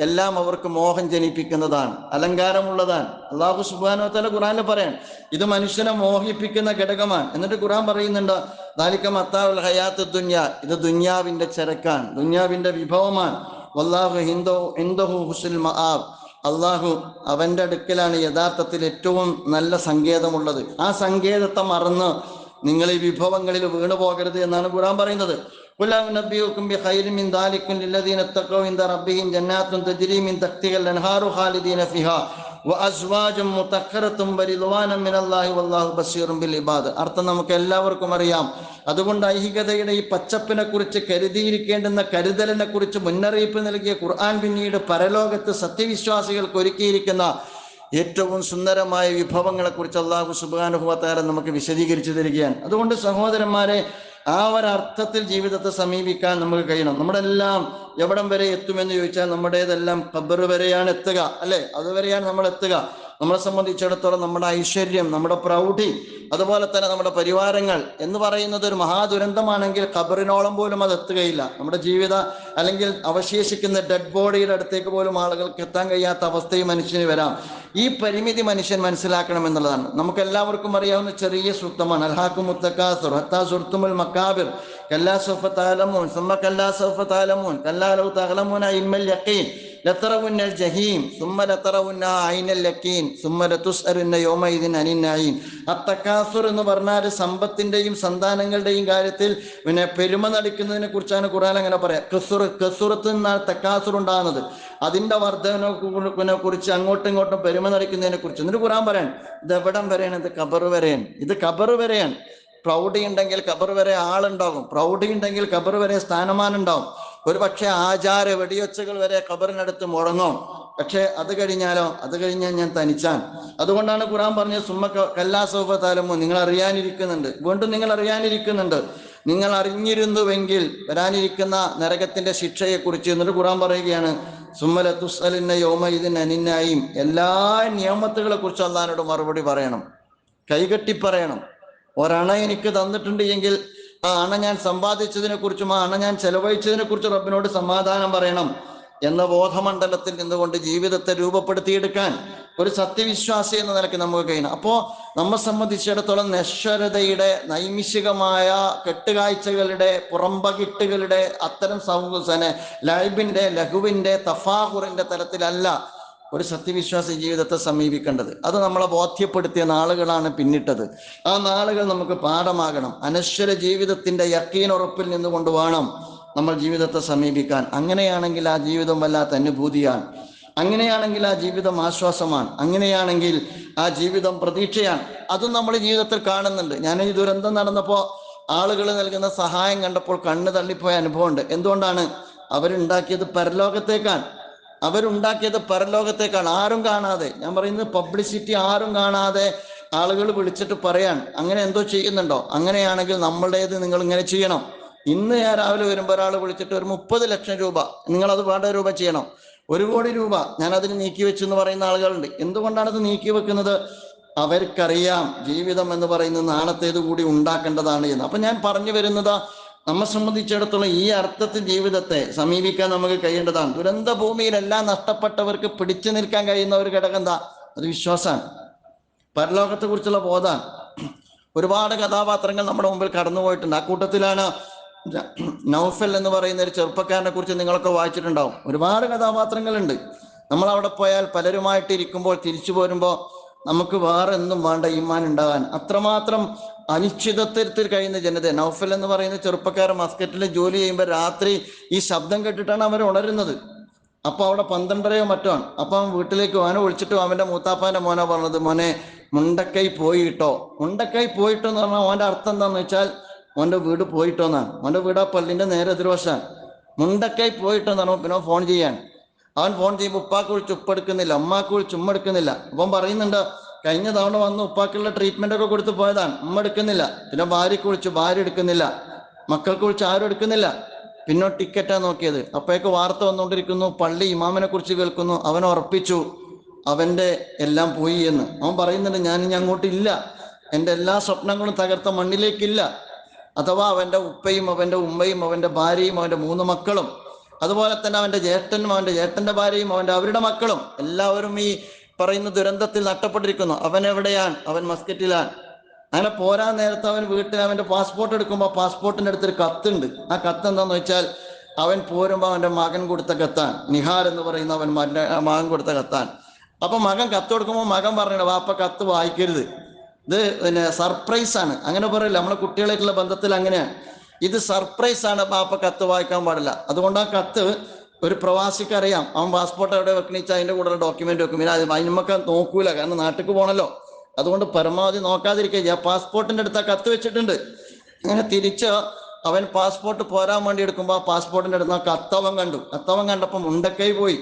എല്ലാം അവർക്ക് മോഹം ജനിപ്പിക്കുന്നതാണ് അലങ്കാരമുള്ളതാണ്. അള്ളാഹു സുബാനോ തല ഖുറാനിൽ പറയാൻ ഇത് മനുഷ്യനെ മോഹിപ്പിക്കുന്ന ഘടകമാണ്. എന്നിട്ട് ഖുറാൻ പറയുന്നുണ്ട് നാലിക്ക മത്താവുൽ ഹയാത്ത് ദുന്യ ഇത് ദുന്യാവിന്റെ ചരക്കാണ് ദുന്യാവിന്റെ വിഭവമാണ്. വല്ലാഹു ഹിന്ദു ഹിന്ദു ഹുസുൽ മഹാബ് അള്ളാഹു അവന്റെ അടുക്കലാണ് യഥാർത്ഥത്തിൽ ഏറ്റവും നല്ല സങ്കേതമുള്ളത്. ആ സങ്കേതത്തെ മറന്ന് നിങ്ങൾ ഈ വിഭവങ്ങളിൽ വീണു പോകരുത് എന്നാണ് ഖുറാൻ പറയുന്നത്. قل أنبئكم بخير من ذلكم للذين اتقوا عند ربهم جنات تجري من تحتها الأنهار خالدين فيها وأزواج مطهرة ورضوانا من الله والله بصير بالعباد അർത്ഥം നമുക്ക് എല്ലാവർക്കും അറിയാം അതുകൊണ്ട് ഐഹികതയുടെ ഈ പച്ചപ്പിനെ കുറിച്ച് കരുതിയിരിക്കേണ്ടുന്ന കരുതലിനെ കുറിച്ച് മുന്നറിയിപ്പ് നൽകിയ ഖുർആൻ പിന്നീട് പരലോകത്ത് സത്യവിശ്വാസികൾക്ക് ഒരുക്കിയിരിക്കുന്ന ഏറ്റവും സുന്ദരമായ വിഭവങ്ങളെ കുറിച്ച് അള്ളാഹു സുബാനുഭവത്താരം നമുക്ക് വിശദീകരിച്ചു തരികയാണ് അതുകൊണ്ട് സഹോദരന്മാരെ ആ ഒരർത്ഥത്തിൽ ജീവിതത്തെ സമീപിക്കാൻ നമുക്ക് കഴിയണം. നമ്മുടെ എല്ലാം എവിടം വരെ എത്തുമെന്ന് ചോദിച്ചാൽ നമ്മുടേതെല്ലാം ഖബർ വരെയാണ് എത്തുക അല്ലെ? അതുവരെയാണ് നമ്മൾ എത്തുക. നമ്മളെ സംബന്ധിച്ചിടത്തോളം നമ്മുടെ ഐശ്വര്യം നമ്മുടെ പ്രൗഢി അതുപോലെ തന്നെ നമ്മുടെ പരിവാരങ്ങൾ എന്ന് പറയുന്നത് ഒരു മഹാദുരന്തമാണെങ്കിൽ ഖബറിനോളം പോലും അത് എത്തുകയില്ല. നമ്മുടെ ജീവിത അല്ലെങ്കിൽ അവശേഷിക്കുന്ന ഡെഡ് ബോഡിയുടെ അടുത്തേക്ക് പോലും ആളുകൾക്ക് എത്താൻ കഴിയാത്ത അവസ്ഥയും മനുഷ്യന് വരാം. ഈ പരിമിതി മനുഷ്യൻ മനസ്സിലാക്കണം എന്നുള്ളതാണ്. നമുക്ക് എല്ലാവർക്കും അറിയാവുന്ന ചെറിയ സൂക്തമാണ് അൽഹാക്കു മുത്തക്കാസുർ ഹത്താ സുർത്തുമുൽ മക്കാബിർ കല്ലാ സൗഫ താലമോൻ സുമ്മ കല്ലാ സൗഫ താലമോൻ കല്ലാ ലൗ തഅലമൂന ഇമ്മൽ യഖീൻ. ജഹീം ഐനൽ അത്തക്കാസുർ എന്ന് പറഞ്ഞാൽ സമ്പത്തിന്റെയും സന്താനങ്ങളുടെയും കാര്യത്തിൽ പിന്നെ പെരുമ നടിക്കുന്നതിനെ കുറിച്ചാണ് ഖുർആൻ അങ്ങനെ പറയാം. കസുർ കസുറത്ത് നിന്നാണ് തക്കാസുർ ഉണ്ടാകുന്നത്. അതിന്റെ വർധനെ കുറിച്ച് അങ്ങോട്ടും ഇങ്ങോട്ടും പെരുമ നടിക്കുന്നതിനെ കുറിച്ച്. എന്നിട്ട് ഖുർആൻ പറയാൻ ഇത് എവിടം വരെയാണ്? ഇത് കബർ വരെയാണ്. ഇത് കബർ വരെയാണ്. പ്രൗഢി ഉണ്ടെങ്കിൽ കബർ വരെ ആളുണ്ടാകും. പ്രൗഢി ഉണ്ടെങ്കിൽ കബർ വരെ സ്ഥാനമാനം ഉണ്ടാവും ഒരു പക്ഷേ ആചാര വെടിയൊച്ചകൾ വരെ ഖബറിനടുത്ത് മുഴങ്ങും പക്ഷെ അത് കഴിഞ്ഞാലോ? അത് കഴിഞ്ഞാൽ ഞാൻ തനിച്ചാൻ. അതുകൊണ്ടാണ് ഖുറാൻ പറഞ്ഞത് സുമ്മ കല്ലാസോഫത്താലമോ നിങ്ങൾ അറിയാനിരിക്കുന്നുണ്ട് വീണ്ടും നിങ്ങൾ അറിയാനിരിക്കുന്നുണ്ട് നിങ്ങൾ അറിഞ്ഞിരുന്നുവെങ്കിൽ വരാനിരിക്കുന്ന നരകത്തിന്റെ ശിക്ഷയെക്കുറിച്ച് എന്നിട്ട് ഖുറാൻ പറയുകയാണ് സുമ്മല തുസ്അലിന്ന യോമ ഇതിന് അനിന്നായും. എല്ലാ നിയമത്തുകളെ കുറിച്ച് അള്ളഹാനോട് മറുപടി പറയണം. കൈകെട്ടി പറയണം. ഒരണ എനിക്ക് തന്നിട്ടുണ്ട് എങ്കിൽ ആ അണ ഞാൻ സമ്പാദിച്ചതിനെ കുറിച്ചും ആ അണ ഞാൻ ചെലവഴിച്ചതിനെ കുറിച്ചും റബ്ബിനോട് സമാധാനം പറയണം എന്ന ബോധമണ്ഡലത്തിൽ നിന്നുകൊണ്ട് ജീവിതത്തെ രൂപപ്പെടുത്തിയെടുക്കാൻ ഒരു സത്യവിശ്വാസി എന്ന നിലയ്ക്ക് നമുക്ക് കഴിയണം. അപ്പോ നമ്മെ സംബന്ധിച്ചിടത്തോളം നശ്വരതയുടെ നൈമിഷികമായ കെട്ടുകാഴ്ചകളുടെ പുറമ്പകിട്ടുകളുടെ അത്തരം സൗഹൃദനെ ലൈബിന്റെ ലഘുവിന്റെ തഫാഹുറിന്റെ തലത്തിലല്ല ഒരു സത്യവിശ്വാസ ജീവിതത്തെ സമീപിക്കേണ്ടത്. അത് നമ്മളെ ബോധ്യപ്പെടുത്തിയ നാളുകളാണ് പിന്നിട്ടത്. ആ നാളുകൾ നമുക്ക് പാഠമാകണം. അനശ്വര ജീവിതത്തിന്റെ യക്കീനുറപ്പിൽ നിന്നുകൊണ്ട് വേണം നമ്മൾ ജീവിതത്തെ സമീപിക്കാൻ. അങ്ങനെയാണെങ്കിൽ ആ ജീവിതം വല്ലാത്ത അനുഭൂതിയാണ്. അങ്ങനെയാണെങ്കിൽ ആ ജീവിതം ആശ്വാസമാണ്. അങ്ങനെയാണെങ്കിൽ ആ ജീവിതം പ്രതീക്ഷയാണ്. അതും നമ്മൾ ജീവിതത്തിൽ കാണുന്നുണ്ട്. ഞാൻ ഈ ദുരന്തം നടന്നപ്പോൾ ആളുകൾ നൽകുന്ന സഹായം കണ്ടപ്പോൾ കണ്ണ് തള്ളിപ്പോയ അനുഭവമുണ്ട്. എന്തുകൊണ്ടാണ്? അവരുണ്ടാക്കിയത് പരലോകത്തേക്കാണ്. അവരുണ്ടാക്കിയത് പരലോകത്തേക്കാണ്. ആരും കാണാതെ. ഞാൻ പറയുന്നത് പബ്ലിസിറ്റി ആരും കാണാതെ ആളുകൾ വിളിച്ചിട്ട് പറയാൻ. അങ്ങനെ എന്തോ ചെയ്യുന്നുണ്ടോ? അങ്ങനെയാണെങ്കിൽ നമ്മളുടേത് നിങ്ങൾ ഇങ്ങനെ ചെയ്യണം. ഇന്ന് ഞാൻ രാവിലെ വരുമ്പോൾ ഒരാൾ വിളിച്ചിട്ട് ഒരു മുപ്പത് ലക്ഷം രൂപ. നിങ്ങൾ അത് വേണ്ട രൂപ ചെയ്യണം. ഒരു കോടി രൂപ. ഞാൻ അതിന് നീക്കി വെച്ചു എന്ന് പറയുന്ന ആളുകളുണ്ട്. എന്തുകൊണ്ടാണ് അത് നീക്കി വെക്കുന്നത്? അവർക്കറിയാം. ജീവിതം എന്ന് പറയുന്ന നാളത്തേത് കൂടി ഉണ്ടാക്കേണ്ടതാണ് എന്ന്. അപ്പൊ ഞാൻ പറഞ്ഞു വരുന്നത് നമ്മെ സംബന്ധിച്ചിടത്തോളം ഈ അർത്ഥത്തിൽ ജീവിതത്തെ സമീപിക്കാൻ നമുക്ക് കഴിയേണ്ടതാണ്. ദുരന്ത ഭൂമിയിൽ എല്ലാം നഷ്ടപ്പെട്ടവർക്ക് പിടിച്ചു നിൽക്കാൻ കഴിയുന്ന ഒരു ഘടകം എന്താ? അത് വിശ്വാസമാണ്. പരലോകത്തെ കുറിച്ചുള്ള ബോധമാണ്. ഒരുപാട് കഥാപാത്രങ്ങൾ നമ്മുടെ മുമ്പിൽ കടന്നുപോയിട്ടുണ്ട്. ആ കൂട്ടത്തിലാണ് നൗഫൽ എന്ന് പറയുന്ന ഒരു ചെറുപ്പക്കാരനെ കുറിച്ച് നിങ്ങളൊക്കെ വായിച്ചിട്ടുണ്ടാവും. ഒരുപാട് കഥാപാത്രങ്ങളുണ്ട്. നമ്മൾ അവിടെ പോയാൽ പലരുമായിട്ട് ഇരിക്കുമ്പോൾ തിരിച്ചു പോരുമ്പോൾ നമുക്ക് വേറെ എന്തും വേണ്ട ഈമാൻ ഉണ്ടാകാൻ. അത്രമാത്രം അനിശ്ചിതത്വത്തിൽ കഴിയുന്ന ജനത. നൗഫൽ എന്ന് പറയുന്ന ചെറുപ്പക്കാരൻ മസ്കറ്റിൽ ജോലി ചെയ്യുമ്പോൾ രാത്രി ഈ ശബ്ദം കേട്ടിട്ടാണ് അവർ ഉണരുന്നത്. അപ്പൊ അവിടെ പന്ത്രണ്ടരയോ മറ്റോ ആണ്. അപ്പൊ അവൻ വീട്ടിലേക്ക് അവനെ വിളിച്ചിട്ട് അവന്റെ മൂത്താപ്പാന്റെ മോനെ പറഞ്ഞത് മോനെ മുണ്ടക്കൈ പോയിട്ടോ? മുണ്ടക്കൈ പോയിട്ടോ എന്ന് പറഞ്ഞാൽ അവന്റെ അർത്ഥം എന്താന്ന് വെച്ചാൽ മോന്റെ വീട് പോയിട്ടോ എന്നാണ്. മോന്റെ വീട് ആ പള്ളിന്റെ നേരെ എതിർവശാണ് മുണ്ടക്കൈ പോയിട്ടോ എന്ന് പറഞ്ഞാൽ പിന്നെ ഫോൺ ചെയ്യാൻ. അവൻ ഫോൺ ചെയ്യുമ്പോൾ ഉപ്പാക്ക് വിളിച്ച് ഉപ്പെടുക്കുന്നില്ല ഉമ്മാക്ക് വിളിച്ച് ഉമ്മ എടുക്കുന്നില്ല. അപ്പം പറയുന്നുണ്ട് കഴിഞ്ഞ തവണ വന്ന് ഉപ്പാക്കുള്ള ട്രീറ്റ്മെന്റ് ഒക്കെ കൊടുത്തു പോയതാണ് ഉമ്മ എടുക്കുന്നില്ല. പിന്നെ ഭാര്യക്ക് വിളിച്ചു ഭാര്യ എടുക്കുന്നില്ല മക്കൾക്ക് വിളിച്ച് ആരും എടുക്കുന്നില്ല. പിന്നെ ടിക്കറ്റാ നോക്കിയത്. അപ്പോഴേക്ക് വാർത്ത വന്നുകൊണ്ടിരിക്കുന്നു പള്ളി ഇമാമിനെ കുറിച്ച് കേൾക്കുന്നു. അവൻ ഉറപ്പിച്ചു അവന്റെ എല്ലാം പോയി എന്ന്. അവൻ പറയുന്നുണ്ട് ഞാൻ ഇനി അങ്ങോട്ടില്ല എന്റെ എല്ലാ സ്വപ്നങ്ങളും തകർത്ത മണ്ണിലേക്കില്ല. അഥവാ അവന്റെ ഉപ്പയും അവന്റെ ഉമ്മയും അവന്റെ ഭാര്യയും അവന്റെ മൂന്ന് മക്കളും അതുപോലെ തന്നെ അവന്റെ ജ്യേഷ്ഠനും അവന്റെ ജ്യേഷ്ഠന്റെ ഭാര്യയും അവന്റെ അവരുടെ മക്കളും എല്ലാവരും ഈ പറയുന്ന ദുരന്തത്തിൽ നഷ്ടപ്പെട്ടിരിക്കുന്നു. അവൻ എവിടെയാണ്? അവൻ മസ്കറ്റിലാണ്. അങ്ങനെ പോരാൻ നേരത്തെ അവൻ വീട്ടിൽ അവന്റെ പാസ്പോർട്ട് എടുക്കുമ്പോൾ പാസ്പോർട്ടിന്റെ അടുത്തൊരു കത്തുണ്ട്. ആ കത്ത് എന്താന്ന് വെച്ചാൽ അവൻ പോരുമ്പോൾ അവന്റെ മകൻ കൊടുത്ത കത്താണ്. നിഹാർ എന്ന് പറയുന്ന അവൻ മകൻ കൊടുത്ത കത്താണ്. അപ്പൊ മകൻ കത്ത് കൊടുക്കുമ്പോൾ മകൻ പറഞ്ഞു വാപ്പ കത്ത് വായിക്കരുത്. ഇത് പിന്നെ സർപ്രൈസ് ആണ് അങ്ങനെ പറയില്ല നമ്മളെ കുട്ടികളായിട്ടുള്ള ബന്ധത്തിൽ അങ്ങനെയാണ് ഇത് സർപ്രൈസ് ആണ് പാപ്പ കത്ത് വായിക്കാൻ പാടില്ല. അതുകൊണ്ട് ആ കത്ത് ഒരു പ്രവാസിക്ക് അറിയാം. അവൻ പാസ്പോർട്ട് എവിടെ വെക്കണിച്ചാൽ അതിന്റെ കൂടെ ഡോക്യുമെന്റ് വെക്കും. പിന്നെ അത് നമുക്ക് നോക്കൂല. കാരണം നാട്ടിലേക്ക് പോകണല്ലോ അതുകൊണ്ട് പരമാവധി നോക്കാതിരിക്കുക ആ പാസ്പോർട്ടിന്റെ അടുത്ത് ആ കത്ത് വെച്ചിട്ടുണ്ട്. അങ്ങനെ തിരിച്ച് അവൻ പാസ്പോർട്ട് പോരാൻ വേണ്ടി എടുക്കുമ്പോൾ ആ പാസ്പോർട്ടിന്റെ അടുത്ത് ആ കത്തവൻ കണ്ടു. കത്തവൻ കണ്ടപ്പോൾ മുണ്ടക്കൈ പോയി.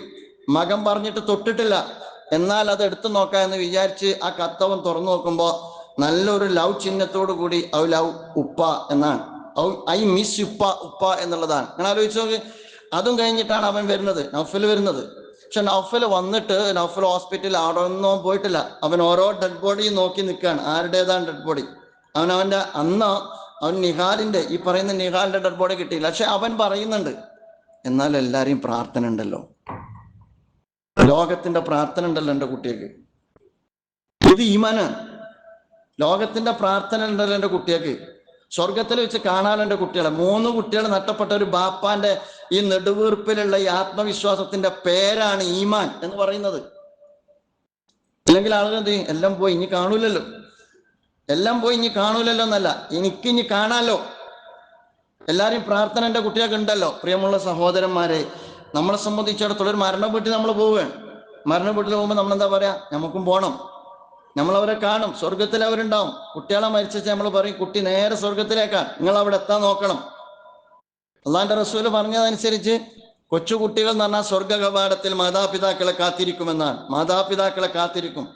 മകൻ പറഞ്ഞിട്ട് തൊട്ടിട്ടില്ല. എന്നാൽ അത് എടുത്തു നോക്കാം എന്ന് വിചാരിച്ച് ആ കത്തവൻ തുറന്നു നോക്കുമ്പോൾ നല്ലൊരു ലവ് ചിഹ്നത്തോടു കൂടി ഔ ലവ് ഉപ്പ എന്നാണ്. ഐ മിസ് ഉപ്പ ഉപ്പ എന്നുള്ളതാണ്. നിങ്ങൾ ആലോചിച്ചു നോക്ക്. അതും കഴിഞ്ഞിട്ടാണ് അവൻ വരുന്നത് നൗഫൽ വരുന്നത്. പക്ഷെ നൗഫൽ വന്നിട്ട് നൗഫൽ ഹോസ്പിറ്റലിൽ അവിടെ ഒന്നും പോയിട്ടില്ല. അവൻ ഓരോ ഡെഡ് ബോഡിയും നോക്കി നിൽക്കുകയാണ്. ആരുടേതാണ് ഡെഡ് ബോഡി അവൻ അവന്റെ അന്ന് അവൻ നിഹാലിന്റെ ഈ പറയുന്ന നിഹാലിന്റെ ഡെഡ് ബോഡി കിട്ടിയില്ല. പക്ഷെ അവൻ പറയുന്നുണ്ട് എന്നാൽ എല്ലാരെയും പ്രാർത്ഥന ഉണ്ടല്ലോ. ലോകത്തിന്റെ പ്രാർത്ഥന ഉണ്ടല്ലോ എന്റെ കുട്ടികൾക്ക്. ഇത് ഈമാനാണ്. ലോകത്തിന്റെ പ്രാർത്ഥന ഉണ്ടല്ലോ എന്റെ കുട്ടികൾക്ക്. സ്വർഗത്തിൽ വെച്ച് എന്റെ കുട്ടികളെ? മൂന്ന് കുട്ടികൾ നഷ്ടപ്പെട്ട ഒരു ബാപ്പാന്റെ ഈ നെടുവീർപ്പിലുള്ള ഈ ആത്മവിശ്വാസത്തിന്റെ പേരാണ് ഈമാൻ എന്ന് പറയുന്നത്. അല്ലെങ്കിൽ ആളുകൾ എന്ത്? എല്ലാം പോയി ഇനി കാണൂലല്ലോ. എല്ലാം പോയി ഇനി കാണൂലല്ലോ എന്നല്ല. എനിക്ക് ഇനി കാണാലോ. എല്ലാരും പ്രാർത്ഥന എന്റെ കുട്ടികൾക്ക് ഉണ്ടല്ലോ. പ്രിയമുള്ള സഹോദരന്മാരെ നമ്മളെ സംബന്ധിച്ചിടത്തോളം ഒരു മരണ വീട്ടിൽ നമ്മൾ പോവുകയാണ്. മരണ വീട്ടിൽ പോകുമ്പോൾ നമ്മൾ എന്താ പറയാ? നമുക്കും പോണം. നമ്മൾ അവരെ കാണും സ്വർഗത്തിൽ അവരുണ്ടാവും. കുട്ടികളെ മരിച്ചു നമ്മൾ പറയും കുട്ടി നേരെ സ്വർഗത്തിലേക്കാണ് നിങ്ങൾ അവിടെ എത്താൻ നോക്കണം. അള്ളാന്റെ റസൂൽ പറഞ്ഞതനുസരിച്ച് കൊച്ചുകുട്ടികൾ എന്ന് പറഞ്ഞാൽ സ്വർഗ കവാടത്തിൽ മാതാപിതാക്കളെ കാത്തിരിക്കുമെന്നാണ്. മാതാപിതാക്കളെ കാത്തിരിക്കും.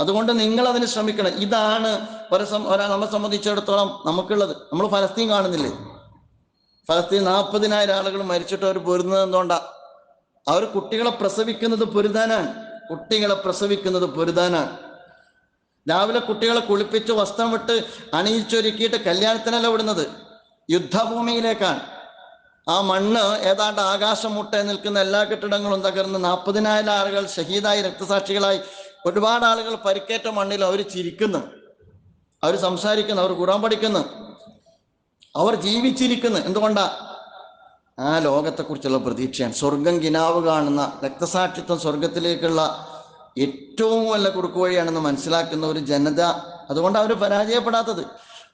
അതുകൊണ്ട് നിങ്ങൾ അതിന് ശ്രമിക്കണം. ഇതാണ് ഒരു സം- ഒരാ നമ്മെ സംബന്ധിച്ചിടത്തോളം നമുക്കുള്ളത്. നമ്മൾ ഫലസ്തീൻ കാണുന്നില്ലേ? ഫലസ്തീൻ നാൽപ്പതിനായിരം ആളുകൾ മരിച്ചിട്ട് അവർ പൊരുന്നത് അവർ കുട്ടികളെ പ്രസവിക്കുന്നത് പൊരുതാനാണ്. കുട്ടികളെ പ്രസവിക്കുന്നത് പൊരുതാനാണ്. രാവിലെ കുട്ടികളെ കുളിപ്പിച്ച് വസ്ത്രം വിട്ട് അണിയിച്ചൊരുക്കിയിട്ട് കല്യാണത്തിനല്ല വിടുന്നത്. യുദ്ധഭൂമിയിലേക്കാണ്. ആ മണ്ണ് ഏതാണ്ട് ആകാശം മുട്ടേ നിൽക്കുന്ന എല്ലാ കെട്ടിടങ്ങളും തകർന്ന് നാൽപ്പതിനായിരം ആളുകൾ ഷഹീദായി രക്തസാക്ഷികളായി ഒരുപാട് ആളുകൾ പരിക്കേറ്റ മണ്ണിൽ അവർ ചിരിക്കുന്നു. അവർ സംസാരിക്കുന്നു അവർ ഖുറാൻ പഠിക്കുന്നു. അവർ ജീവിച്ചിരിക്കുന്നു. എന്തുകൊണ്ടാ? ആ ലോകത്തെക്കുറിച്ചുള്ള പ്രതീക്ഷയാണ്. സ്വർഗം കിനാവ് കാണുന്ന രക്തസാക്ഷിത്വം സ്വർഗത്തിലേക്കുള്ള ഏറ്റവും വല്ല കുറുക്കുവഴിയാണെന്ന് മനസ്സിലാക്കുന്ന ഒരു ജനത അതുകൊണ്ട് അവർ പരാജയപ്പെടാത്തത്.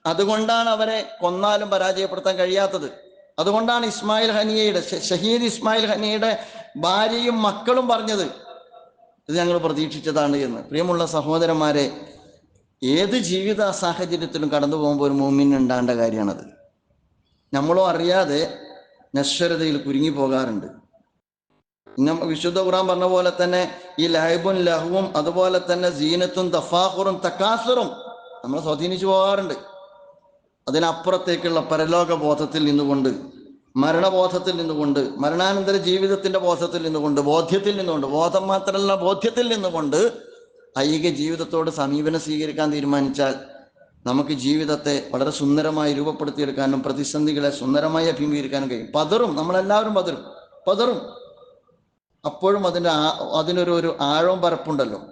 അതുകൊണ്ടാണ് അവരെ കൊന്നാലും പരാജയപ്പെടുത്താൻ കഴിയാത്തത്. അതുകൊണ്ടാണ് ഇസ്മായിൽ ഹനിയയുടെ ഷഹീദ് ഇസ്മായിൽ ഹനിയയുടെ ഭാര്യയും മക്കളും പറഞ്ഞത് ഇത് ഞങ്ങൾ പ്രതീക്ഷിച്ചതാണ് എന്ന്. പ്രിയമുള്ള സഹോദരന്മാരെ ഏത് ജീവിത സാഹചര്യത്തിലും കടന്നു പോകുമ്പോൾ ഒരു മൂമിന് ഉണ്ടാകേണ്ട കാര്യമാണത്. നമ്മളോ അറിയാതെ നശ്വരതയിൽ കുരുങ്ങി പോകാറുണ്ട്. വിശുദ്ധ ഖുറാൻ പറഞ്ഞ പോലെ തന്നെ ഈ ലഹബും ലഹുവും അതുപോലെ തന്നെ സീനത്തും തഫാഖുറും തക്കാസുറും നമ്മൾ സ്വാധീനിച്ചു പോകാറുണ്ട്. അതിനപ്പുറത്തേക്കുള്ള പരലോക ബോധത്തിൽ നിന്നുകൊണ്ട് മരണബോധത്തിൽ നിന്നുകൊണ്ട് മരണാനന്തര ജീവിതത്തിന്റെ ബോധത്തിൽ നിന്നുകൊണ്ട് ബോധ്യത്തിൽ നിന്നുകൊണ്ട് ബോധം മാത്രമല്ല ബോധ്യത്തിൽ നിന്നുകൊണ്ട് ഐക ജീവിതത്തോട് സമീപനം സ്വീകരിക്കാൻ തീരുമാനിച്ചാൽ നമുക്ക് ജീവിതത്തെ വളരെ സുന്ദരമായി രൂപപ്പെടുത്തിയെടുക്കാനും പ്രതിസന്ധികളെ സുന്ദരമായി അഭിമുഖീകരിക്കാനും കഴിയും. പതറും. നമ്മളെല്ലാവരും പതറും. പതറും. അപ്പോഴും അതിന്റെ അതിനൊരു ഒരു ആഴവും പരപ്പുണ്ടല്ലോ.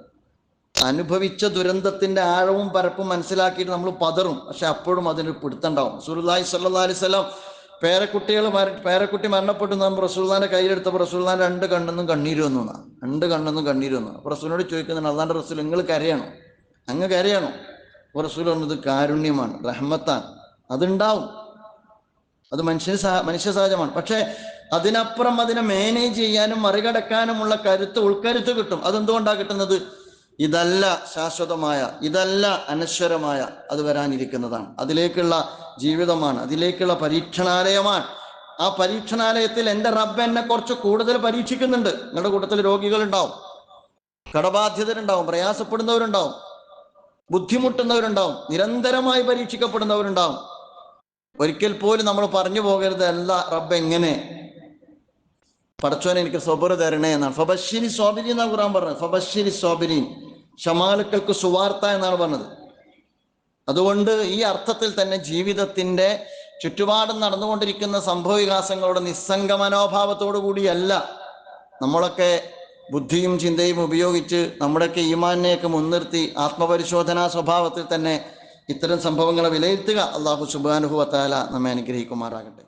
അനുഭവിച്ച ദുരന്തത്തിന്റെ ആഴവും പരപ്പും മനസ്സിലാക്കിയിട്ട് നമ്മൾ പതറും. പക്ഷെ അപ്പോഴും അതിന് പിടുത്തുണ്ടാവും സുറുല്ലായി സല്ലാ അലിസ്ലാം പേരക്കുട്ടികൾ മര- പേരക്കുട്ടി മരണപ്പെട്ടു നാം റസൂൽദാന്റെ കയ്യിലെടുത്തപ്പോൾ റസൂൽദാൻ രണ്ട് കണ്ണെന്നും കണ്ണീര് വന്നു രണ്ട് കണ്ണെന്നും കണ്ണീര് വന്നു അപ്പൊ റസൂലിനോട് ചോദിക്കുന്നുണ്ട് അള്ളാന്റെ റസൂൽ നിങ്ങൾ കരയണോ? അങ്ങ് കരയണോ? അപ്പൊ റസൂൽ പറഞ്ഞത് കാരുണ്യമാണ് റഹ്മത്താണ്. അതുണ്ടാവും. അത് മനുഷ്യ മനുഷ്യ സഹജമാണ്. പക്ഷെ അതിനപ്പുറം അതിനെ മാനേജ് ചെയ്യാനും മറികടക്കാനുമുള്ള കരുത്ത് ഉൾക്കരുത്ത് കിട്ടും. അതെന്തുകൊണ്ടാണ് കിട്ടുന്നത്? ഇതല്ല ശാശ്വതമായ ഇതല്ല അനശ്വരമായ അത് വരാനിരിക്കുന്നതാണ്. അതിലേക്കുള്ള ജീവിതമാണ് അതിലേക്കുള്ള പരീക്ഷണാലയമാണ്. ആ പരീക്ഷണാലയത്തിൽ എന്റെ റബ്ബ് എന്നെ കുറച്ച് കൂടുതൽ പരീക്ഷിക്കുന്നുണ്ട്. നിങ്ങളുടെ കൂട്ടത്തിൽ രോഗികളുണ്ടാവും. കടബാധ്യതരുണ്ടാവും പ്രയാസപ്പെടുന്നവരുണ്ടാവും. ബുദ്ധിമുട്ടുന്നവരുണ്ടാവും നിരന്തരമായി പരീക്ഷിക്കപ്പെടുന്നവരുണ്ടാവും. ഒരിക്കൽ പോലും നമ്മൾ പറഞ്ഞു പോകരുത് അല്ല റബ്ബ് എങ്ങനെ? പടച്ചോനെ എനിക്ക് സ്വബറ് തരണേ എന്നാണ്. ഫബശ്ശിരി സ്വാബിരി എന്നാണ് ഖുറാൻ പറഞ്ഞത്. ഫബശ്ശിരി സ്വാബിരി ഷമാലുക്കൾക്ക് സുവാർത്ത എന്നാണ് പറഞ്ഞത്. അതുകൊണ്ട് ഈ അർത്ഥത്തിൽ തന്നെ ജീവിതത്തിന്റെ ചുറ്റുപാടും നടന്നുകൊണ്ടിരിക്കുന്ന സംഭവ വികാസങ്ങളുടെ നിസ്സംഗ മനോഭാവത്തോടു കൂടിയല്ല നമ്മളൊക്കെ ബുദ്ധിയും ചിന്തയും ഉപയോഗിച്ച് നമ്മുടെയൊക്കെ ഈമാനെയൊക്കെ മുൻനിർത്തി ആത്മപരിശോധനാ സ്വഭാവത്തിൽ തന്നെ ഇത്തരം സംഭവങ്ങളെ വിലയിരുത്തുക. അള്ളാഹു സുബാനുഹുവത്താല നമ്മെ അനുഗ്രഹിക്കുമാറാകട്ടെ.